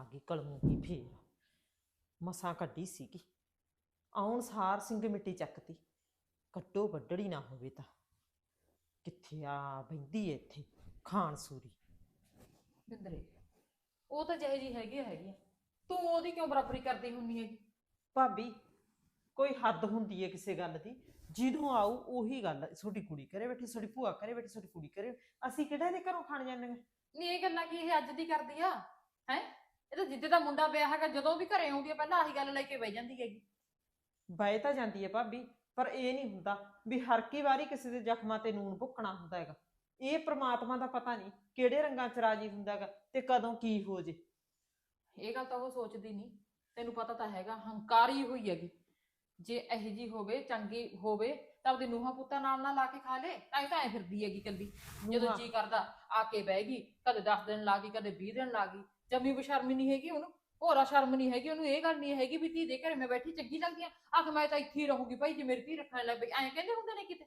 ਆ ਗਈ ਕਲਮੂਗੀ ਫੇਰ? ਮਸਾਂ ਕੱਢੀ ਸੀਗੀ। ਆਉਣ ਸਾਰ ਸਿੰਘ ਮਿੱਟੀ ਚੱਕਤੀ। ਕੱਟੋ ਵੱਡੜੀ ਨਾ ਹੋਵੇ ਤਾਂ। ਕਿੱਥੇ ਆ ਬੈਂਦੀ ਇੱਥੇ ਖਾਨ ਸੂਰੀ। ਬਿੰਦਰੇ ਉਹ ਤਾਂ ਜਿਹੇ ਜੀ ਹੈਗੀ ਆ ਹੈਗੀ ਆ। ਤੂੰ ਉਹਦੀ ਕਿਉਂ ਬਰਾਬਰੀ ਕਰਦੀ ਹੁੰਨੀ ਹੈਗੀ? ਭਾਬੀ ਕੋਈ ਹੱਦ ਹੁੰਦੀ ਏ ਕਿਸੇ ਗੱਲ ਦੀ। ਜਦੋਂ ਆਊ ਉਹੀ ਗੱਲ ਛੋਟੀ ਕੁੜੀ ਕਰੇ ਬੈਠੀ ਛੋਟੀ ਭੂਆ ਕਰੇ ਬੈਠੀ ਛੋਟੀ ਕੁੜੀ ਕਰੇ ਅਸੀਂ ਕਿਹੜਾ ਇਹਦੇ ਘਰੋਂ ਖਾਣ ਜਾਂਦੇ ਹਾਂ ਨਹੀਂ ਇਹ ਗੱਲਾਂ ਕੀ ਇਹ ਅੱਜ ਦੀ ਕਰਦੀ ਆ? ਹੈ? ਇਹ ਤਾਂ ਜਿੱਦੇ ਦਾ ਮੁੰਡਾ ਵਿਆਹ ਹੈਗਾ ਜਦੋਂ ਵੀ ਘਰੇ ਆਉਂਦੀ ਆ ਪਹਿਲਾਂ ਆਹੀ ਗੱਲ ਲੈ ਕੇ ਬਹਿ ਜਾਂਦੀ ਹੈਗੀ। ਬਾਏ ਤਾਂ ਜਾਂਦੀ ਹੈ ਭਾਬੀ ਪਰ ਇਹ ਨਹੀਂ ਹੁੰਦਾ ਵੀ ਹਰ ਕੀ ਵਾਰੀ ਕਿਸੇ ਦੇ ਜ਼ਖਮਾਂ ਤੇ ਨੂਨ ਭੁੱਕਣਾ ਹੁੰਦਾ ਹੈਗਾ। ਇਹ ਪ੍ਰਮਾਤਮਾ ਦਾ ਪਤਾ ਨਹੀਂ ਕਿਹੜੇ ਰੰਗਾਂ ਚ ਰਾਜੀ ਹੁੰਦਾ ਹੈਗਾ ਤੇ ਕਦੋਂ ਕੀ ਹੋ ਜੇ। ਇਹ ਗੱਲ ਤਾਂ ਉਹ ਸੋਚਦੀ ਨਹੀਂ ਤੈਨੂੰ ਪਤਾ ਤਾਂ ਹੈਗਾ ਹੰਕਾਰੀ ਹੋਈ ਹੈਗੀ। ਜੇ ਇਹੋ ਜੀ ਹੋਵੇ ਚੰਗੀ ਹੋਵੇ ਤਾਂ ਉਹਦੇ ਨੂੰਹਾਂ ਪੁੱਤਾਂ ਨਾਲ ਨਾ ਲਾ ਕੇ ਖਾ ਲੇ ਤਾਂ ਇਹ ਤਾਂ ਐ ਫਿਰਦੀ ਹੈਗੀ ਕੱਲੀ ਜਦੋਂ ਨੂੰਹਾਂ- ਜੀ ਕਰਦਾ ਆ ਕੇ ਬਹਿ ਗਈ ਕਦੇ 10 ਦਿਨ ਲਾ ਗਈ ਕਦੇ 20 ਦਿਨ ਲਾ ਗਈ ਜਮੀ ਬਸ਼ਰਮੀ ਨਹੀਂ ਹੈਗੀ ਉਹਨੂੰ, ਹੋਰਾ ਸ਼ਰਮ ਨਹੀਂ ਹੈਗੀ, ਉਹਨੂੰ ਇਹ ਗੱਲ ਨਹੀਂ ਹੈਗੀ ਵੀ ਧੀ ਦੇ ਘਰੇ ਮੈਂ ਬੈਠੀ ਚੰਗੀ ਲੱਗਦੀ ਆ ਆਖ ਮੈਂ ਤਾਂ ਇੱਥੇ ਹੀ ਰਹੂੰਗੀ ਭਾਈ, ਜੇ ਮੇਰੀ ਧੀ ਰੱਖਣ ਲੱਗ ਪਈ। ਐਂ ਕਹਿੰਦੇ ਹੁੰਦੇ ਨੇ ਕਿਤੇ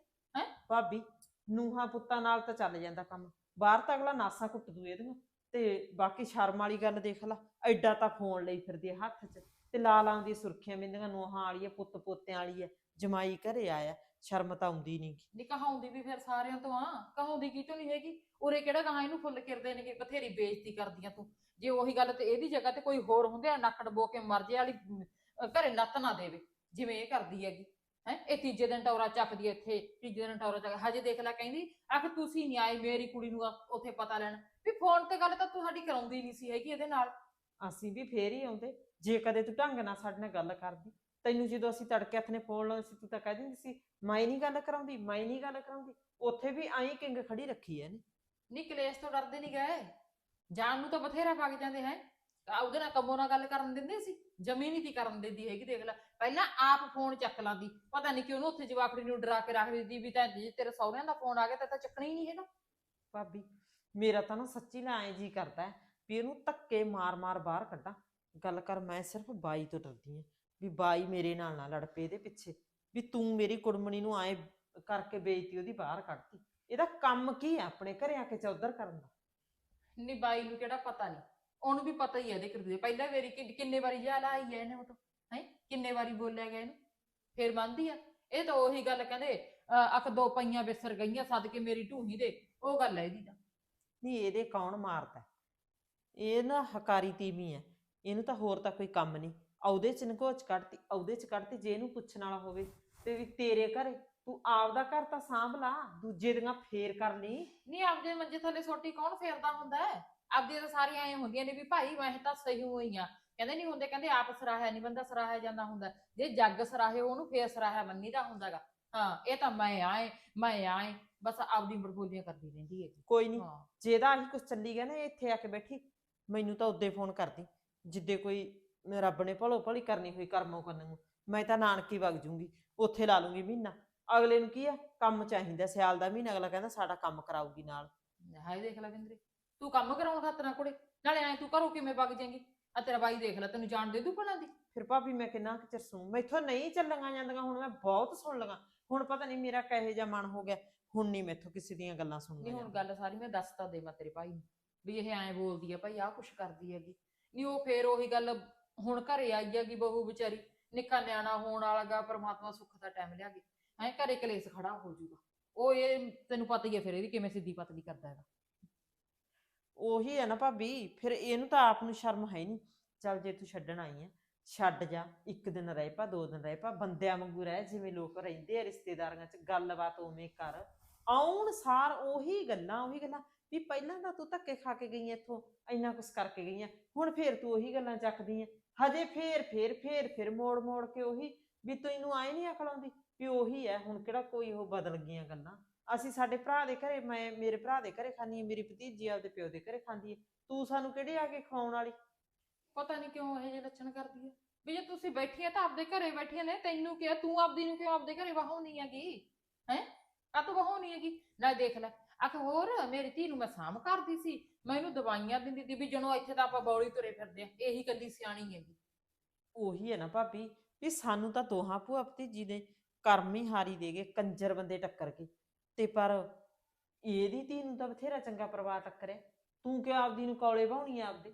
ਭਾਬੀ, ਨੂਹਾਂ ਪੁੱਤਾਂ ਨਾਲ ਤਾਂ ਚੱਲ ਜਾਂਦਾ ਕੰਮ। ਬਾਹਰ ਤਾਂ ਅਗਲਾ ਨਾਸਾਂ ਕੁੱਟ ਦੂ ਇਹਦੀਆਂ। ਤੇ ਬਾਕੀ ਸ਼ਰਮ ਵਾਲੀ ਗੱਲ ਦੇਖ ਲਾ, ਐਡਾ ਤਾਂ ਫੋਨ ਲਈ ਫਿਰਦੀ ਹੈ ਹੱਥ 'ਚ। ਤੇ ਲਾਲ ਆਉਂਦੀ ਸੁਰਖੀਆਂ ਬਿੰਦੀਆਂ ਨੂਹਾਂ ਵਾਲੀ ਹੈ ਪੁੱਤ ਪੋਤਿਆਂ ਵਾਲੀ ਹੈ ਜਮਾਈ ਘਰੇ ਆਇਆ ਸ਼ਰਮ ਤਾਂ ਆਉਂਦੀ ਨਹੀਂ ਨੀ ਕਹਾਉਂਦੀ ਵੀ ਫਿਰ ਸਾਰਿਆਂ ਤੋਂ ਆ ਕਹਾਉਂਦੀ ਕੀ ਤੋਂ ਨਹੀਂ ਹੈਗੀ? ਉਰੇ ਕਿਹੜਾ ਗਾਂ ਇਹਨੂੰ ਫੁੱਲ ਕਿਰਦੇ ਨੇਗੇ ਬਥੇਰੀ ਬੇਇੱਜ਼ਤੀ ਕਰਦੀਆਂ ਤੂੰ? ਜੇ ਉਹੀ ਗੱਲ ਤੇ ਇਹਦੀ ਜਗ੍ਹਾ ਤੇ ਕੋਈ ਹੋਰ ਹੁੰਦੇ ਆ ਨੱਕ ਡਬੋ ਕੇ ਮਰ ਜੇ ਵਾਲੀ ਅਹ, ਘਰੇ ਨੱਤ ਨਾ ਦੇਵੇ ਜਿਵੇਂ ਇਹ ਕਰਦੀ ਹੈਗੀ ਹੈ? ਇਹ ਤੀਜੇ ਦਿਨ ਟੌਰਾ ਚੱਕਦੀ ਐ ਇੱਥੇ ਤੀਜੇ ਦਿਨ ਟੌਰਾ ਚੱਕ ਹਜੇ ਦੇਖ ਲੈ ਕਹਿੰਦੀ ਆਖ ਤੁਸੀਂ ਨਹੀਂ ਆਏ ਮੇਰੀ ਕੁੜੀ ਨੂੰ ਆ- ਉੱਥੇ ਪਤਾ ਲੈਣ। ਵੀ ਫੋਨ ਤੇ ਗੱਲ ਤਾਂ ਤੁਹਾਡੀ ਕਰਾਉਂਦੀ ਨਹੀਂ ਸੀ ਹੈਗੀ ਇਹਦੇ ਨਾਲ। ਅਸੀਂ ਵੀ ਫੇਰ ਹੀ ਆਉਂਦੇ। ਜੇ ਕਦੇ ਤੂੰ ਢੰਗ ਨਾਲ ਸਾਡੇ ਨਾਲ ਗੱਲ ਕਰਦੀ ਤੈਨੂੰ ਜਦੋਂ ਅਸੀਂ ਤੜਕੇ ਹੱਥ ਨੇ ਫੋਨ ਲਾਉਂਦੇ ਸੀ ਤੂੰ ਤਾਂ ਕਹਿ ਦਿੰਦੀ ਸੀ ਮੈਂ ਨਹੀਂ ਗੱਲ ਕਰਾਉਂਦੀ ਮੈਂ ਨਹੀਂ ਗੱਲ ਕਰਾਉਂਦੀ ਉੱਥੇ ਵੀ ਆਈ ਕਿੰਗ ਖੜੀ ਰੱਖੀ ਐ ਨੇ ਨੀ ਕਲੇਸ਼ ਤੋਂ ਡਰਦੇ ਨਹੀਂ ਗਏ। ਜਾਣ ਨੂੰ ਤਾਂ ਬਥੇਰਾ ਵਗ ਜਾਂਦੇ ਹੈ। ਉਹਦੇ ਨਾਲ ਕੰਮੋਂ ਨਾਲ ਗੱਲ ਕਰਨ ਦਿੰਦੇ ਸੀ ਜਮੀ ਨਹੀਂ ਤੀ ਕਰਨ ਦਿੰਦੀ ਹੈਗੀ ਦੇਖ ਲੈ। ਪਹਿਲਾਂ ਆਪ ਫੋਨ ਚੱਕ ਲਾਂਦੀ ਪਤਾ ਨਹੀਂ ਕਿ ਉਹਨੂੰ ਉੱਥੇ ਜਵਾਕੜੀ ਨੂੰ ਡਰਾ ਕੇ ਰੱਖ ਦਿੰਦੀ ਵੀ ਤਾਂ ਜੇ ਤੇਰੇ ਸਹੁਰਿਆਂ ਦਾ ਫੋਨ ਆ ਗਿਆ ਤਾਂ ਤਾਂ ਚੱਕਣਾ ਹੀ ਨਹੀਂ ਹੈਗਾ। ਭਾਬੀ ਮੇਰਾ ਤਾਂ ਨਾ ਸੱਚੀ ਨਾ ਐ ਜੀ ਕਰਦਾ ਹੈ ਵੀ ਇਹਨੂੰ ਧੱਕੇ ਮਾਰ-ਮਾਰ ਬਾਹਰ ਕੱਢਾਂ। ਗੱਲ ਕਰ ਮੈਂ ਸਿਰਫ ਬਾਈ ਤੋਂ ਡਰਦੀ ਆ ਵੀ ਬਾਈ ਮੇਰੇ ਨਾਲ ਨਾ ਲੜ ਪਏ ਇਹਦੇ ਪਿੱਛੇ ਵੀ ਤੂੰ ਮੇਰੀ ਕੁੜਮਣੀ ਨੂੰ ਆਏ ਕਰਕੇ ਬੇਇੱਜ਼ਤੀ ਉਹਦੀ ਬਾਹਰ ਕੱਢਤੀ। ਇਹਦਾ ਕੰਮ ਕੀ ਆ ਆਪਣੇ ਘਰੇ ਆ ਕੇ ਚੌਧਰ ਕਰਨ ਦਾ? ਨਹੀਂ ਬਾਈ ਨੂੰ ਕਿਹੜਾ ਪਤਾ ਨਹੀਂ। ਉਹਨੂੰ ਵੀ ਪਤਾ ਹੀ ਹੈ ਇਹਦੇ ਕਿਰਦੇ। ਪਹਿਲਾਂ ਵਾਰੀ ਕਿੰਨੇ ਵਾਰੀ ਜਾ ਲਾਈ ਹੈ ਇਹਨੇ ਉਹ ਤੋਂ ਹੈ? ਕਿੰਨੇ ਵਾਰੀ ਬੋਲਿਆ ਗਿਆ ਇਹਨੂੰ? ਫੇਰ ਮੰਨਦੀ ਆ। ਇਹ ਤਾਂ ਉਹੀ ਗੱਲ ਕਹਿੰਦੇ ਅੱਖ ਦੋ ਪਈਆਂ ਵਿਸਰ ਗਈਆਂ ਸਦ ਕੇ ਮੇਰੀ ਢੂਹੀ ਦੇ। ਉਹ ਗੱਲ ਹੈ ਇਹਦੀ ਤਾਂ। ਨਹੀਂ ਇਹਦੇ ਕੌਣ ਮਾਰਦਾ? ਇਹ ਨਾ ਹਕਾਰੀ ਤੀਵੀਂ ਹੈ ਇਹਨੂੰ ਤਾਂ ਹੋਰ ਤਾਂ ਕੋਈ ਕੰਮ ਨਹੀਂ। ਆਉਦੇ ਚ ਨਗੋਚ ਕੱਢਤੀ ਆਉਦੇ ਚ ਕੱਢਤੀ ਜੇ ਇਹਨੂੰ ਪੁੱਛਣ ਵਾਲਾ ਹੋਵੇ ਤੇ ਵੀ ਤੇਰੇ ਘਰੇ ਤੂੰ ਆਪਦਾ ਘਰ ਤਾਂ ਸਾਂਭ ਲਾ ਦੂਜੇ ਦੀਆਂ ਫੇਰ ਕਰ ਲਈ। ਨਹੀਂ ਆਪਦੇ ਮੰਜੇ ਥੱਲੇ ਸੋਟੀ ਕੌਣ ਫੇਰਦਾ ਹੁੰਦਾ ਹੈ? ਆਪਦੀਆਂ ਤਾਂ ਸਾਰੀਆਂ ਐ ਹੁੰਦੀਆਂ ਨੇ ਵੀ ਭਾਈ ਮੈਂ ਤਾਂ ਸਹੀ ਹੋਈ ਆ। ਕਹਿੰਦੇ ਨਹੀਂ ਹੁੰਦੇ ਕਹਿੰਦੇ ਆਪ ਸਰਾਹਿਆ ਨਹੀਂ ਬੰਦਾ ਸਰਾਹਿਆ ਜਾਂਦਾ ਹੁੰਦਾ। ਜੇ ਜੱਗ ਸਰਾਹੇ ਉਹਨੂੰ ਫੇਰ ਸਰਾਹਿਆ ਮੰਨੀਦਾ ਹੁੰਦਾਗਾ। ਹਾਂ ਇਹ ਤਾਂ ਮੈਂ ਆਏ ਮੈਂ ਆਏ ਬਸ ਆਪਦੀ ਬੜਬੋਲੀਆਂ ਕਰਦੀ ਰਹਿੰਦੀ ਹੈ ਕੋਈ ਨਹੀਂ ਹਾਂ। ਜੇ ਇਹਦਾ ਆਹੀ ਕੁਛ ਚੱਲੀ ਗਿਆ ਨਾ ਇਹ ਇੱਥੇ ਆ ਕੇ ਬੈਠੀ ਮੈਨੂੰ ਤਾਂ ਉਦੋਂ ਫੋਨ ਕਰਦੀ। ਜਿੱਦੇ ਕੋਈ ਰੱਬ ਨੇ ਭਲੋ ਭਲੀ ਕਰਨੀ ਹੋਈ ਕਰਮੋਂ ਕਰਨ ਨੂੰ ਮੈਂ ਤਾਂ ਨਾਨਕੀ ਵਗ ਜੂੰਗੀ ਉੱਥੇ ਲਾ ਲੂੰਗੀ ਮਹੀਨਾ। ਅਗਲੇ ਨੂੰ ਕੀ ਆ? ਕੰਮ ਚਾਹੀਦਾ ਸਿਆਲ ਦਾ ਮਹੀਨਾ ਅਗਲਾ ਕਹਿੰਦਾ ਸਾਡਾ ਕੰਮ ਕਰਾਊਗੀ ਨਾਲ। ਹਾਏ ਦੇਖ ਲੈ ਬਿੰਦਰੇ ਤੂੰ ਕੰਮ ਕਰਾਉਣ ਖਾਤਰ ਨਾ ਕੁੜੇ ਨਾਲੇ ਐ ਤੂੰ ਘਰੋਂ ਕਿਵੇਂ ਵਗ ਜਾਏਂਗੀ? ਆ ਤੇਰਾ ਬਾਈ ਦੇਖ ਲੈ ਤੈਨੂੰ ਜਾਣ ਦੇ ਦੂ ਭਲਾ ਦੀ। ਫਿਰ ਭਾਬੀ ਮੈਂ ਕਿੰਨਾ ਕੁ ਚਿਰ ਸੁਣ ਮੈਥੋਂ ਨਹੀਂ ਚੱਲੀਆਂ ਜਾਂਦੀਆਂ ਹੁਣ ਮੈਂ ਬਹੁਤ ਸੁਣ ਲਗਾ। ਹੁਣ ਪਤਾ ਨਹੀਂ ਮੇਰਾ ਕਹੇ ਜਿਹਾ ਮਨ ਹੋ ਗਿਆ ਹੁਣ ਨਹੀਂ ਮੈਥੋਂ ਕਿਸੇ ਦੀਆਂ ਗੱਲਾਂ ਨਹੀਂ ਸੁਣਨੀਆਂ ਹੁਣ ਗੱਲ ਸਾਰੀ ਮੈਂ ਦੱਸ ਤਾਂ ਦੇਵਾਂ ਤੇਰੇ ਭਾਈ ਨੂੰ ਵੀ ਇਹ ਐਂ ਬੋਲਦੀ ਆ ਭਾਈ ਆਹ ਕੁਛ ਕਰਦੀ ਹੈਗੀ। ਨਹੀਂ ਉਹ ਫੇਰ ਉਹੀ ਗੱਲ ਹੁਣ ਘਰੇ ਆਈ ਹੈਗੀ ਬਹੂ ਵਿਚਾਰੀ, ਨਿੱਕਾ ਨਿਆਣਾ ਹੋਣ ਵਾਲਾਗਾ ਪ੍ਰਮਾਤਮਾ ਸੁੱਖ ਦਾ ਟਾਈਮ ਲਿਆ ਐ ਘਰੇ ਕਲੇਸ਼ ਖੜਾ ਹੋ ਜਾਊਗਾ। ਉਹ ਇਹ ਤੈਨੂੰ ਪਤਾ ਹੀ ਹੈ ਫਿਰ ਇਹਦੀ ਕਿਵੇਂ ਸਿੱਧੀ ਪਤਲੀ ਕਰਦਾ ਹੈਗਾ। ਉਹੀ ਹੈ ਨਾ ਭਾਬੀ, ਫਿਰ ਇਹਨੂੰ ਤਾਂ ਆਪ ਨੂੰ ਸ਼ਰਮ ਹੈ ਨਹੀਂ ਚੱਲ ਜੇ ਤੂੰ ਛੱਡਣ ਆਈ ਹੈ ਛੱਡ ਜਾ, ਇੱਕ ਦਿਨ ਰਹਿ ਪਾ, ਦੋ ਦਿਨ ਰਹਿ ਪਾ, ਬੰਦਿਆਂ ਵਾਂਗੂ ਰਹਿ, ਜਿਵੇਂ ਲੋਕ ਰਹਿੰਦੇ ਆ ਰਿਸ਼ਤੇਦਾਰਾਂ 'ਚ, ਗੱਲਬਾਤ ਉਵੇਂ ਕਰ। ਆਉਣ ਸਾਰ ਉਹੀ ਗੱਲਾਂ ਉਹੀ ਗੱਲਾਂ ਵੀ ਪਹਿਲਾਂ ਤਾਂ ਤੂੰ ਧੱਕੇ ਖਾ ਕੇ ਗਈ ਐ ਇੱਥੋਂ, ਇੰਨਾ ਕੁਛ ਕਰਕੇ ਗਈ ਐ ਹੁਣ ਫੇਰ ਤੂੰ ਉਹੀ ਗੱਲਾਂ ਚੱਕਦੀ ਐ ਹਜੇ ਫੇਰ ਫੇਰ ਫੇਰ ਫੇਰ ਮੋੜ ਮੋੜ ਕੇ ਉਹੀ ਵੀ ਤੈਨੂੰ ਆਏ ਨਹੀਂ ਅਕਲ ਆਉਂਦੀ ਵੀ ਉਹੀ ਐ, ਹੁਣ ਕਿਹੜਾ ਕੋਈ ਉਹ ਬਦਲ ਗਈਆਂ ਗੱਲਾਂ। ਅਸੀਂ ਸਾਡੇ ਭਰਾ ਦੇ ਘਰੇ, ਮੈਂ, ਮੇਰੇ ਭਰਾ ਦੇ ਘਰੇ ਖਾਂਦੀ ਐ ਮੇਰੀ ਭਤੀਜੀ ਆਪਦੇ ਪਿਓ ਦੇ ਘਰੇ ਖਾਂਦੀ ਐ ਤੂੰ ਸਾਨੂੰ ਕਿਹੜੇ ਆ ਕੇ ਖਵਾਉਣ ਵਾਲੀ? ਪਤਾ ਨਹੀਂ ਕਿਉਂ ਇਹ ਜਿਹੇ ਲੱਛਣ ਕਰਦੀ ਹੈ ਵੀ ਜੇ ਤੁਸੀਂ ਬੈਠੀ ਤਾਂ ਆਪਦੇ ਘਰੇ ਬੈਠੀਆਂ ਨੇ, ਤੈਨੂੰ ਕਿਹਾ, ਤੂੰ ਆਪਦੀ ਨੂੰ ਕਿਉਂ ਆਪਦੇ ਘਰੇ ਵਹਾਉਣੀ ਹੈਗੀ? ਹੈ? ਆ ਤੂੰ ਵਹਾਉਣੀ ਹੈਗੀ? ਨਾ ਦੇਖ ਲੈ ਆਖ ਹੋਰ ਮੇਰੀ ਧੀ ਨੂੰ ਮੈਂ ਸਾਂਭ ਕਰਦੀ ਸੀ। ਮੈਨੂੰ ਦਵਾਈਆਂ ਦਿੰਦੀ ਸੀ ਵੀ ਜਣੋ ਇੱਥੇ ਤਾਂ ਆਪਾਂ ਬੌਲੀ ਤੁਰੇ ਫਿਰਦੇ ਆ। ਇਹੀ ਕੱਲੀ ਸਿਆਣੀ ਹੈਗੀ। ਉਹੀ ਹੈ ਨਾ ਭਾਬੀ ਵੀ ਸਾਨੂੰ ਤਾਂ ਦੋਹਾਂ ਭੂਆ ਭਤੀਜੀ ਦੇ ਕਰਮ ਹੀ ਹਾਰੀ ਦੇ ਗਏ ਕੰਜਰ ਬੰਦੇ ਟੱਕਰ ਕੇ ਤੇ ਪਰ ਇਹਦੀ ਧੀ ਨੂੰ ਤਾਂ ਬਥੇਰਾ ਚੰਗਾ ਪਰਿਵਾਰ ਟੱਕਰਿਆ। ਤੂੰ ਕਿਉਂ ਆਪਦੀ ਨੂੰ ਕੌਲੇ ਬਾਉਣੀ ਆ ਆਪਦੇ?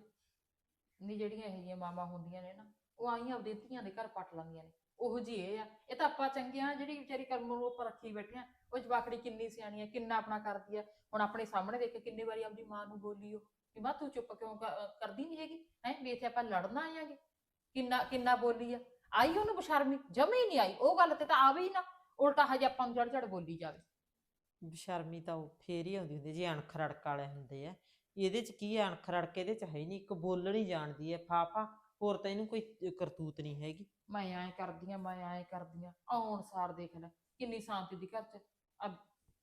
ਨਹੀਂ ਜਿਹੜੀਆਂ ਇਹ ਜਿਹੀਆਂ ਮਾਮਾ ਹੁੰਦੀਆਂ ਨੇ ਨਾ ਉਹ ਆਈਆਂ ਆਪਦੇ ਧੀਆਂ ਦੇ ਘਰ ਪੱਟ ਲੈਂਦੀਆਂ ਨੇ। ਉਹੋ ਜੀ ਇਹ ਆ। ਇਹ ਤਾਂ ਆਪਾਂ ਚੰਗੇ ਆ ਜਿਹੜੀ ਵਿਚਾਰੀ ਕਰਮ ਨੂੰ ਉੱਪਰ ਰੱਖੀ ਬੈਠੇ ਆ ਉਹ ਜਵਾਕੜੀ ਕਿੰਨੀ ਸਿਆਣੀ ਆ ਕਿੰਨਾ ਆਪਣਾ ਕਰਦੀ ਆ। ਹੁਣ ਆਪਣੇ ਸਾਹਮਣੇ ਦੇਖ ਕੇ ਕਿੰਨੀ ਵਾਰੀ ਆਪਦੀ ਮਾਂ ਨੂੰ ਬੋਲੀ ਉਹ ਕਿ ਮਾਂ ਤੂੰ ਚੁੱਪ ਕਿਉਂ ਕ- ਕਰਦੀ ਨਹੀਂ ਹੈਗੀ? ਹੈ? ਵੀ ਇੱਥੇ ਆਪਾਂ ਲੜਨਾ ਆਇਆਂਗੇ ਕਿੰਨਾ ਕਿੰਨਾ ਬੋਲੀ ਆ। ਆਈ ਉਹਨੂੰ ਬਸ਼ਰਮੀ? ਜਮੇ ਹੀ ਨਹੀਂ ਆਈ। ਉਹ ਗੱਲ ਤੇ ਤਾਂ ਆਵੇ ਹੀ ਨਾ। ਉਲਟਾ ਹਜੇ ਆਪਾਂ ਨੂੰ ਚੜ ਚੜ ਬੋਲੀ ਜਾਵੇ। ਬਸ਼ਰਮੀ ਤਾਂ ਉਹ ਫੇਰ ਹੀ ਆਉਂਦੀ ਹੁੰਦੀ ਜੇ ਅਣਖ ਰੜਕ ਵਾਲੇ ਹੁੰਦੇ ਆ। ਇਹਦੇ ਚ ਕੀ ਆ? ਅਣਖ ਰੜਕ ਇਹਦੇ ਚ ਹੈ ਹੀ ਨਹੀਂ ਇੱਕ ਬੋਲਣੀ ਜਾਣਦੀ ਹੈ ਫਾਫਾ। ਹੋਰ ਤਾਂ ਇਹਨੂੰ ਕੋਈ ਕਰਤੂਤ ਨਹੀਂ ਹੈਗੀ। ਮੈਂ ਐਂ ਕਰਦੀ ਆ ਮੈਂ ਐਂ ਕਰਦੀ ਆ। ਆਉਣ ਸਾਰ ਦੇਖ ਲੈ ਕਿੰਨੀ ਸ਼ਾਂਤੀ ਦੀ ਘਰ ਚ। ਆ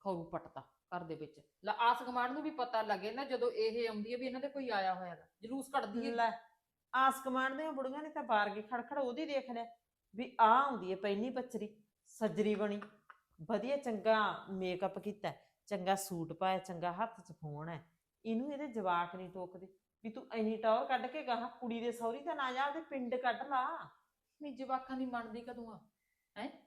ਖੌਰੂ ਪਟਦਾ ਘਰ ਦੇ ਵਿੱਚ। ਲੈ ਆਸ ਗਮਾਨ ਨੂੰ ਵੀ ਪਤਾ ਲੱਗੇ ਨਾ ਜਦੋਂ ਇਹ ਆਉਂਦੀ ਹੈ ਵੀ ਇਹਨਾਂ ਦੇ ਕੋਈ ਆਇਆ ਹੋਇਆ ਗਾ। ਜਲੂਸ ਕੱਢਦੀ ਹੈ। ਲੈ ਆਸ ਕਮਾਂਡ ਦੀਆਂ ਬੁੜੀਆਂ ਨੇ ਤਾਂ ਬਾਰ ਕੇ ਖੜਖੜ ਉਹਦੀ ਦੇਖ ਲਿਆ ਵੀ ਆ ਆਉਂਦੀ ਹੈ ਪਹਿਲੀ ਬੱਚਰੀ ਸੱਜਰੀ ਬਣੀ। ਵਧੀਆ ਚੰਗਾ ਮੇਕਅਪ ਕੀਤਾ ਚੰਗਾ ਸੂਟ ਪਾਇਆ ਚੰਗਾ ਹੱਥ 'ਚ ਫੋਨ ਹੈ। ਇਹਨੂੰ ਇਹਦੇ ਜਵਾਕ ਨਹੀਂ ਟੋਕਦੇ ਵੀ ਤੂੰ ਐਨੀ ਟੌਰ ਕੱਢ ਕੇ ਗਾਹਾਂ ਕੁੜੀ ਦੇ ਸਹੁਰੀ ਤਾਂ ਨਾ ਜਾ ਉਹਦੇ ਪਿੰਡ ਕੱਢ ਲਾ। ਨਹੀਂ ਜਵਾਕਾਂ ਦੀ ਮੰਨਦੀ ਕਦੋਂ ਆ? ਹੈ?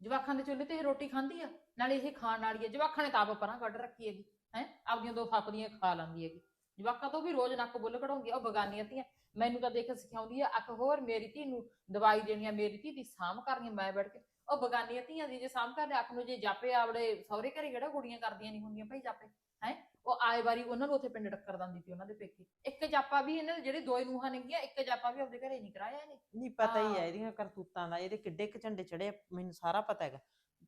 ਜਵਾਖਾਂ ਦੇ ਚੁੱਲ੍ਹੇ ਤੇ ਇਹ ਰੋਟੀ ਖਾਂਦੀ ਆ? ਨਾਲੇ ਇਹ ਖਾਣ ਵਾਲੀ ਆ। ਜਵਾਖਾਂ ਨੇ ਤਾਂ ਆਪ ਪਰਾਂ ਕੱਢ ਰੱਖੀ ਹੈਗੀ, ਹੈ? ਆਪਦੀਆਂ ਦੋ ਥੱਪਦੀਆਂ ਖਾ ਲੈਂਦੀ ਹੈਗੀ। ਜਵਾਕਾਂ ਤੋਂ ਵੀ ਰੋਜ਼ ਨੱਕ ਬੁੱਲ ਕਢਾਉਂਦੀ ਆ, ਉਹ ਬਗਾਨੀਆਂ ਧੀਆਂ। ਮੈਨੂੰ ਤਾਂ ਦੇਖ ਸਿਖਾਉਂਦੀ ਆ, ਅੱਖ ਹੋਰ, ਮੇਰੀ ਧੀ ਨੂੰ ਦਵਾਈ ਦੇਣੀ ਆ, ਮੇਰੀ ਧੀ ਦੀ ਸਾਂਭ ਕਰਨੀ ਆ। ਮੈਂ ਬੈਠ ਕੇ, ਉਹ ਬਗਾਨੀਆਂ ਧੀਆਂ ਦੀ ਜੇ ਸਾਂਭ ਕਰਦੇ ਅੱਖ ਨੂੰ ਜੇ ਜਾਪੇ ਆਵੜੇ ਸਹੁਰੇ ਘਰੇ ਕਿਹੜਾ ਕੁੜੀਆਂ ਕਰਦੀਆਂ ਨਹੀਂ ਹੁੰਦੀਆਂ ਭਾਈ ਜਾਪੇ, ਹੈ? ਉਹ ਆਏ ਵਾਰੀ ਉਹਨਾਂ ਨੂੰ ਉੱਥੇ ਪਿੰਡ ਟੱਕਰ ਦਿੰਦੀ ਸੀ ਉਹਨਾਂ ਦੇ ਪੇਕੇ। ਇੱਕ ਜਾਪਾ ਵੀ ਇਹਨਾਂ ਦੇ ਜਿਹੜੇ ਦੋਏ ਨੂੰਹਾਂ ਨੇਗੀਆਂ ਇੱਕ ਜਾਪਾ ਵੀ ਆਪਦੇ ਘਰੇ ਨਹੀਂ ਕਰਾਇਆ ਇਹਨੇ। ਨਹੀਂ ਪਤਾ ਹੀ ਹਾਂ। ਇਹਦੀਆਂ ਕਰਤੂਤਾਂ ਦਾ ਇਹਦੇ ਕਿੱਡੇ ਕੁ ਝੰਡੇ ਚੜੇ ਮੈਨੂੰ ਸਾਰਾ ਪਤਾ ਹੈਗਾ।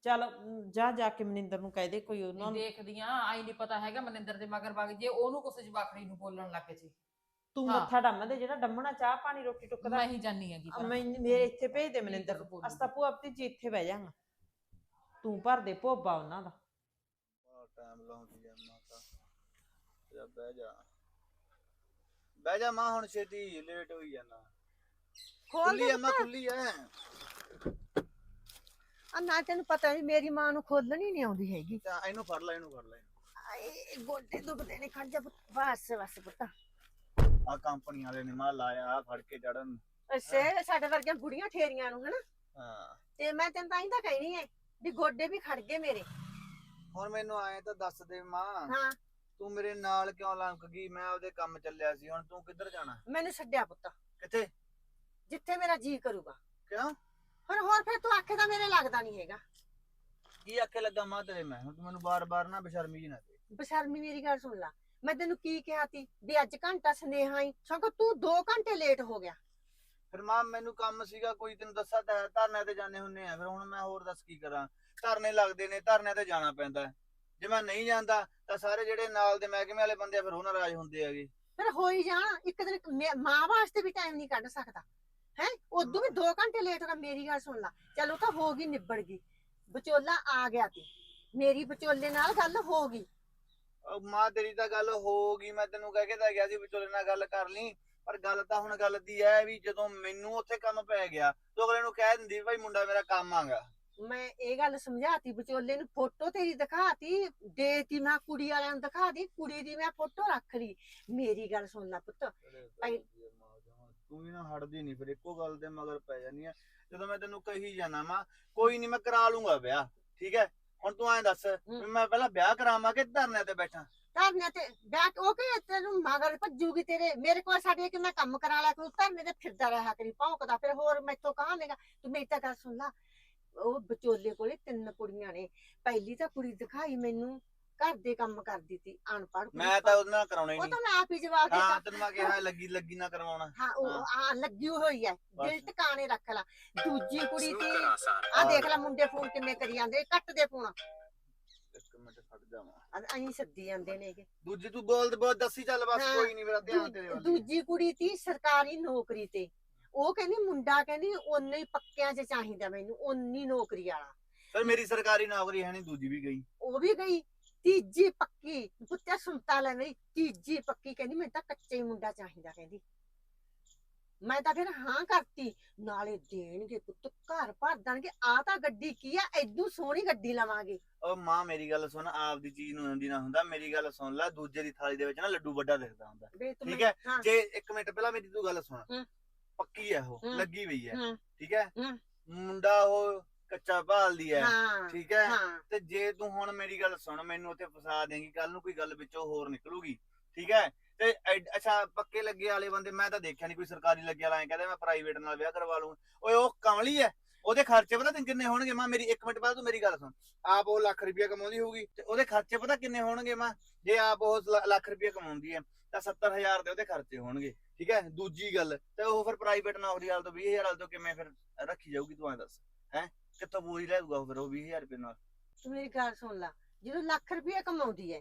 ਚੱਲ ਜਾ ਜਾ ਕੇ ਮਨਿੰਦਰ ਨੂੰ ਕਹਿ ਦੇ ਕੋਈ ਉਹਨਾਂ ਨੂੰ। ਦੇਖਦੀਆਂ ਆਈ ਨਹੀਂ ਪਤਾ ਹੈਗਾ ਮਨਿੰਦਰ ਦੇ ਮਗਰ ਵਗ ਜੇ ਉਹਨੂੰ ਕੁਛ ਜਵਾਖੜੀ ਨੂੰ ਬੋਲਣ ਲੱਗ ਜੇ। ਤੂੰ ਹਾਂ। ਮੱਥਾ ਡੰਮ ਦੇ ਜਿਹੜਾ ਡੰਮਣਾ ਚਾਹ ਪਾਣੀ ਰੋਟੀ ਟੁੱਕਦਾ। ਮੈਂ ਹੀ ਜਾਨੀ ਹੈਗੀ ਆ ਮੈਂ ਮੇਰੇ ਇੱਥੇ ਭੇਜ ਦੇ ਮਨਿੰਦਰ ਨੂੰ। ਅਸਤਾ ਭੂਆ ਆਪਣੀ ਜੀ ਇੱਥੇ ਬਹਿ ਜਾਗਾ ਤੂੰ ਭਰ ਦੇ ਭੋਬਾ ਉਹਨਾਂ ਦਾ ਬੜਾ ਟਾਈਮ ਲਾਉਂਦੀ ਐ ਮਾਂ ਤਾਂ ਜਾ ਬਹਿ ਜਾ। ਬਹਿ ਜਾ ਮਾਂ ਹੁਣ ਛੇਤੀ ਲੇਟ ਹੋਈ ਜਾਣਾ ਖੋਲ ਖੁੱਲੀ ਮਾਂ ਖੁੱਲੀ ਐ ਆ ਨਾ ਤੈਨੂੰ ਪਤਾ ਵੀ ਮੇਰੀ ਮਾਂ ਨੂੰ ਖੋਲਣੀ ਨਹੀਂ ਆਉਂਦੀ ਹੈਗੀ। ਤਾਂ ਇਹਨੂੰ ਫੜ ਲੈ ਇਹਨੂੰ ਫੜ ਲੈ। ਆਏ ਗੋਡੇ ਦੁਖਦੇ ਨੇ ਖੜ ਜਾ ਪੁੱਤ। ਬਸ ਬਸ ਪੁੱਤ। ਆ ਕੰਪਨੀ ਵਾਲੇ ਨੇ ਮਾਂ ਲਾਇਆ ਆਹ ਫੜ ਕੇ ਚੜਨ। ਅਸੇ ਸਾਡੇ ਵਰਗੀਆਂ ਬੁੜੀਆਂ ਠੇਰੀਆਂ ਨੂੰ ਹਨਾ? ਹਾਂ। ਤੇ ਮੈਂ ਤੈਨੂੰ ਤਾਂ ਹੀ ਤਾਂ ਕਹਿਣੀ ਹੈ ਵੀ ਗੋਡੇ ਵੀ ਖੜ ਗਏ ਮੇਰੇ। ਹੁਣ ਮੈਨੂੰ ਆਏ ਤਾਂ ਦੱਸ ਦੇ ਮਾਂ। ਹਾਂ। ਤੂੰ ਮੇਰੇ ਨਾਲ ਕਿਉਂ ਲੰਕ ਗਈ? ਮੈਂ ਉਹਦੇ ਕੰਮ ਚੱਲਿਆ ਸੀ ਹੁਣ ਤੂੰ ਕਿੱਧਰ ਜਾਣਾ? ਮੈਨੂੰ ਛੱਡਿਆ ਪੁੱਤ। ਕਿੱਥੇ? ਜਿੱਥੇ ਮੇਰਾ ਜੀ ਕਰੂਗਾ। ਕਿਉਂ? ਹੁਣ ਹੋਰ ਫਿਰ ਤੂੰ ਆਖੇ ਤਾਂ ਮੇਰੇ ਲੱਗਦਾ ਨਹੀਂ ਹੈਗਾ। ਕੀ ਆਖੇ ਲੱਗਾ ਮਾਂ ਤੇਰੇ ਮੈਂ? ਹੁਣ ਤੂੰ ਮੈਨੂੰ ਬਾਰ-ਬਾਰ ਨਾ ਬੇਸ਼ਰਮੀ ਜੀ ਨਾ ਦੇ। ਬਸ਼ਰਮੀ ਮੇਰੀ ਗੱਲ ਸੁਣ ਲੈ। ਮੈਂ ਤੈਨੂੰ ਕੀ ਕਿਹਾ ਤੀ ਵੀ ਅੱਜ ਘੰਟਾ ਸੁਨੇਹਾ ਹੀ ਸਗੋਂ ਤੂੰ 2 ਘੰਟੇ ਲੇਟ ਹੋ ਗਿਆ। ਫਿਰ ਮਾਂ ਮੈਨੂੰ ਕੰਮ ਸੀਗਾ ਕੋਈ ਤੈਨੂੰ ਦੱਸਿਆ ਤਾਂ ਹੈ, ਧਰਨੇ ਤੇ ਜਾਣੇ ਹੁੰਨੇ ਆ। ਫਿਰ ਹੁਣ ਮੈਂ ਹੋਰ ਦੱਸ ਕੀ ਕਰਾਂ? ਧਰਨੇ ਲੱਗਦੇ ਨੇ ਧਰਨੇ ਤੇ ਜਾਣਾ ਪੈਂਦਾ ਹੈ। ਜੇ ਮੈਂ ਨਹੀਂ ਜਾਂਦਾ ਤਾਂ ਸਾਰੇ ਜਿਹੜੇ ਨਾਲ ਦੇ ਮਹਿਕਮੇ ਵਾਲੇ ਬੰਦੇ ਆ ਫਿਰ ਉਹ ਨਾਰਾਜ਼ ਹੁੰਦੇ ਹੈਗੇ। ਫਿਰ ਹੋ ਹੀ ਜਾਣਾ ਇੱਕ ਦਿਨ ਮੈਂ- ਮਾਂ ਵਾਸਤੇ ਵੀ ਟਾਈਮ ਨਹੀਂ ਕੱਢ ਸਕਦਾ। ਹੈ? ਉਦੋਂ ਵੀ 2 ਘੰਟੇ ਲੇਟ ਹੋ ਗਿਆ ਮੇਰੀ ਗੱਲ ਸੁਣ ਲੈ। ਚਲੋ ਤਾਂ ਹੋ ਗਈ ਨਿਬੜ ਗਈ। ਵਿਚੋਲਾ ਆ ਗਿਆ ਤੀ। ਮੇਰੀ ਵਿਚੋਲੇ ਨਾਲ ਗੱਲ ਹੋ ਗਈ। ਉਹ ਮਾਂ ਤੇਰੀ ਤਾਂ ਗੱਲ ਹੋ ਗਈ। ਮੈਂ ਤੈਨੂੰ ਕਹਿ ਕੇ ਤਾਂ ਗਿਆ ਸੀ ਵਿਚੋਲੇ ਨਾਲ ਗੱਲ ਕਰ ਲਈ। ਪਰ ਗੱਲ ਤਾਂ ਹੁਣ ਗੱਲ ਦੀ ਹੈ ਵੀ ਜਦੋਂ ਮੈਨੂੰ ਉੱਥੇ ਕੰਮ ਪੈ ਗਿਆ ਤੂੰ ਅਗਲੇ ਨੂੰ ਕਹਿ ਦਿੰਦੀ ਭਾਈ ਮੁੰਡਾ ਮੇਰਾ ਕੰਮ ਆਗਾ। ਮੈਂ ਇਹ ਗੱਲ ਸਮਝਾਤੀ ਵਿਚੋਲੇ ਨੂੰ ਫੋਟੋ ਤੇਰੀ ਦਿਖਾਤੀ ਦੇਤੀ ਮੈਂ ਕੁੜੀ ਵਾਲਿਆਂ ਨੂੰ ਦਿਖਾਤੀ ਕੁੜੀ ਦੀ ਮੈਂ ਫੋਟੋ ਰੱਖ ਲਈ। ਮੇਰੀ ਗੱਲ ਸੁਣ ਲੈ ਪੁੱਤ। ਭਾਈ- ਤੂੰ ਵੀ ਨਾ ਹਟਦੀ ਨਹੀਂ ਫਿਰ ਇੱਕੋ ਗੱਲ ਦੇ ਮਗਰ ਪੈ ਜਾਨੀ ਆ। ਜਦੋਂ ਮੈਂ ਤੈਨੂੰ ਕਹੀ ਜਾਣਾ ਮਾਂ ਕੋਈ ਨਹੀਂ ਮੈਂ ਕਰਾ ਲੂੰਗਾ ਵਿਆਹ ਠੀਕ ਹੈ? ਹੁਣ ਤੂੰ ਐਂ ਦੱਸ ਵੀ ਮੈਂ ਪਹਿਲਾਂ ਵਿਆਹ ਕਰਾਵਾਂ ਕਿ ਧਰਨੇ ਤੇ ਬੈਠਾ? ਧਰਨੇ ਤੇ ਬੈਠ ਉਹ ਕਿ ਤੈਨੂੰ ਮਗਰ ਭੱਜੂਗੀ ਤੇਰੇ? ਮੇਰੇ ਕੋਲ ਸਾਡੇ ਕਿ ਮੈਂ ਕੰਮ ਕਰਾ ਲਿਆ ਕਰੂ ਧਰਨੇ ਤੇ ਫਿਰਦਾ ਰਿਹਾ ਕਰੀ ਭੌਂਕਦਾ ਫਿਰ ਹੋਰ ਮੈਥੋਂ ਕਹਾਂਗਾ ਤੂੰ ਮੇਰੀ ਤਾਂ ਗੱਲ ਸੁਣ ਲਾ ਉਹ ਵਿਚੋਲੇ ਕੋਲੇ ਤਿੰਨ ਕੁੜੀਆਂ ਨੇ। ਪਹਿਲੀ ਤਾਂ ਕੁੜੀ ਦਿਖਾਈ ਮੈਨੂੰ ਘਰ ਦੇ ਕੰਮ ਕਰਦੀ ਸੀ ਅਨਪੜ੍ਹ ਕੁੜੀ ਮੈਂ ਤਾਂ ਉਹਦੇ ਨਾਲ ਕਰਾਉਣਾ ਹੀ ਉਹ ਨਹੀਂ ਤਾਂ ਮੈਂ ਆਪ ਹੀ ਜਵਾਬ ਹਾਂ ਦਿੱਤਾ ਤੈਨੂੰ ਮੈਂ ਕਿਹਾ ਲੱਗੀ ਲੱਗੀ ਨਾ ਕਰਵਾਉਣਾ। ਹਾਂ ਉਹ ਆ ਲੱਗੀ ਹੋਈ ਹੈ। ਦਿਲ ਬਸ। ਟਿਕਾਣੇ ਰੱਖ ਲਾ। ਦੂਜੀ ਕੁੜੀ ਤੇ ਆ ਦੇਖ ਲੈ ਮੁੰਡੇ ਫੋਨ ਕਿਵੇਂ ਕਰੀ ਜਾਂਦੇ ਕੱਟ ਦੇ ਫੋਨ। ਇੱਕ ਮਿੰਟ ਖੜ ਜਾਵਾਂ। ਅਹੀਂ ਸੱਦੀ ਜਾਂਦੇ ਨੇਗੇ ਦੂਜੀ ਤੂੰ ਬੋਲ ਬਹੁਤ ਦੱਸੀ ਚੱਲ ਬਸ ਹਾਂ, ਕੋਈ ਨਹੀਂ ਮੇਰਾ ਧਿਆਨ ਤੇਰੇ ਦੂ- ਵੱਲ। ਹੀ। ਦੂਜੀ ਕੁੜੀ ਤੀ ਸਰਕਾਰੀ ਨੌਕਰੀ ਤੇ। ਉਹ ਕਹਿੰਦੀ ਮੁੰਡਾ ਕਹਿੰਦੀ ਓਨੇ ਹੀ ਪੱਕਿਆਂ 'ਚ ਚਾਹੀਦਾ ਮੈਨੂੰ ਓਨੀ ਨੌਕਰੀ ਵਾਲਾ। ਫਿਰ ਮੇਰੀ ਸਰਕਾਰੀ ਨੌਕਰੀ ਹੈ ਨਹੀਂ ਦੂਜੀ ਵੀ ਗਈ। ਉਹ ਵੀ ਗਈ ਤੀਜੀ ਪੱਕੀ ਪੁੱਤਿਆ ਸੁਣਤਾ ਲੈ ਮੇਰੀ ਤੀਜੀ ਪੱਕੀ ਕਹਿੰਦੀ ਮੈਨੂੰ ਤਾਂ ਕੱਚਾ ਹੀ ਮੁੰਡਾ ਚਾਹੀਦਾ ਕਹਿੰਦੀ। ਮੈਂ ਤਾਂ ਫਿਰ ਹਾਂ ਕਰਤੀ ਨਾਲੇ ਦੇਣਗੇ ਪੁੱਤ ਘਰ ਭਰ ਦੇਣਗੇ ਆ ਤਾਂ ਗੱਡੀ ਕੀ ਆ ਐਦੂ ਸੋਹਣੀ ਗੱਡੀ ਲਵਾਂਗੇ। ਉਹ ਮਾਂ ਮੇਰੀ ਗੱਲ ਸੁਣ ਆਪਦੀ ਚੀਜ਼ ਨੂੰ ਆਂਦੀ ਨਾ ਹੁੰਦਾ ਮੇਰੀ ਗੱਲ ਸੁਣ ਲੈ ਦੂਜੇ ਦੀ ਥਾਲੀ ਦੇ ਵਿੱਚ ਨਾ ਲੱਡੂ ਵੱਡਾ ਦਿਖਦਾ ਹੁੰਦਾ। ਵੇ ਤੂੰ ਠੀਕ ਹੈ? ਹਾਂ। ਜੇ ਇੱਕ ਮਿੰਟ ਪਹਿਲਾਂ ਮੇਰੀ ਤੂੰ ਗੱਲ ਸੁਣ। ਪੱਕੀ ਹੈ ਉਹ। ਲੱਗੀ ਹੋਈ ਹੈ। ਠੀਕ ਹੈ। ਮੁੰਡਾ ਉਹ ਕੱਚਾ ਭਾਲਦੀ ਹੈ ਹਾਂ ਠੀਕ ਹੈ ਹਾਂ। ਤੇ ਜੇ ਤੂੰ ਹੁਣ ਮੇਰੀ ਗੱਲ ਸੁਣ ਮੈਨੂੰ ਉੱਥੇ ਫਸਾ ਦੇਂਗੀ ਕੱਲ ਨੂੰ ਕੋਈ ਗੱਲ ਵਿੱਚੋਂ ਹੋਰ ਨਿਕਲੂਗੀ ਠੀਕ ਹੈ ਤੇ ਐਡ- ਅੱਛਾ ਪੱਕੇ ਲੱਗੇ ਵਾਲੇ ਬੰਦੇ ਮੈਂ ਤਾਂ ਦੇਖਿਆ ਨਹੀਂ ਕੋਈ ਸਰਕਾਰੀ ਲੱਗੇ ਵਾਲਾ ਐ ਕਹਿੰਦਾ ਮੈਂ ਪ੍ਰਾਈਵੇਟ ਨਾਲ ਵਿਆਹ ਕਰਵਾ ਲੂੰ ਓਏ ਉਹ ਕਮਲੀ ਐ ਉਹਦੇ ਖਰਚੇ ਪਤਾ ਤੈਨੂੰ ਕਿੰਨੇ ਹੋਣਗੇ? ਮਾਂ ਮੇਰੀ 1 ਮਿੰਟ ਬਾਅਦ ਤੂੰ ਮੇਰੀ ਗੱਲ ਸੁਣ। ਆਪ ਉਹ ਲੱਖ ਰੁਪਇਆ ਕਮਾਉਂਦੀ ਹੋਊਗੀ ਤੇ ਉਹਦੇ ਖਰਚੇ ਪਤਾ ਕਿੰਨੇ ਹੋਣਗੇ ਮਾਂ? ਜੇ ਆਪ ਉਹ ਲ- ਲੱਖ ਰੁਪਇਆ ਕਮਾਉਂਦੀ ਐ ਤਾਂ 70000 ਦੇ ਉਹਦੇ ਖਰਚੇ ਹੋਣਗੇ। ਠੀਕ ਹੈ, ਦੂਜੀ ਗੱਲ, ਤੇ ਉਹ ਫਿਰ ਪ੍ਰਾਈਵੇਟ ਨੌਕਰੀ ਵਾਲ ਤੋਂ 20000 ਵਾਲ ਤੋਂ ਕਿਵੇਂ ਫਿਰ ਰੱਖੀ ਜਾਊਗੀ ਤੂੰ ਐ ਦੱਸ, ਹੈ? ਕਿੱਥੋਂ ਬੋਝ ਲੈ ਦੂਗਾ ਫਿਰ ਉਹ 20000 ਰੁਪਏ ਨਾਲ? ਤੂੰ ਮੇਰੀ ਗੱਲ ਸੁਣ ਲੈ, ਜਦੋਂ ਲੱਖ ਰੁਪਏ ਕਮਾਉਂਦੀ ਹੈ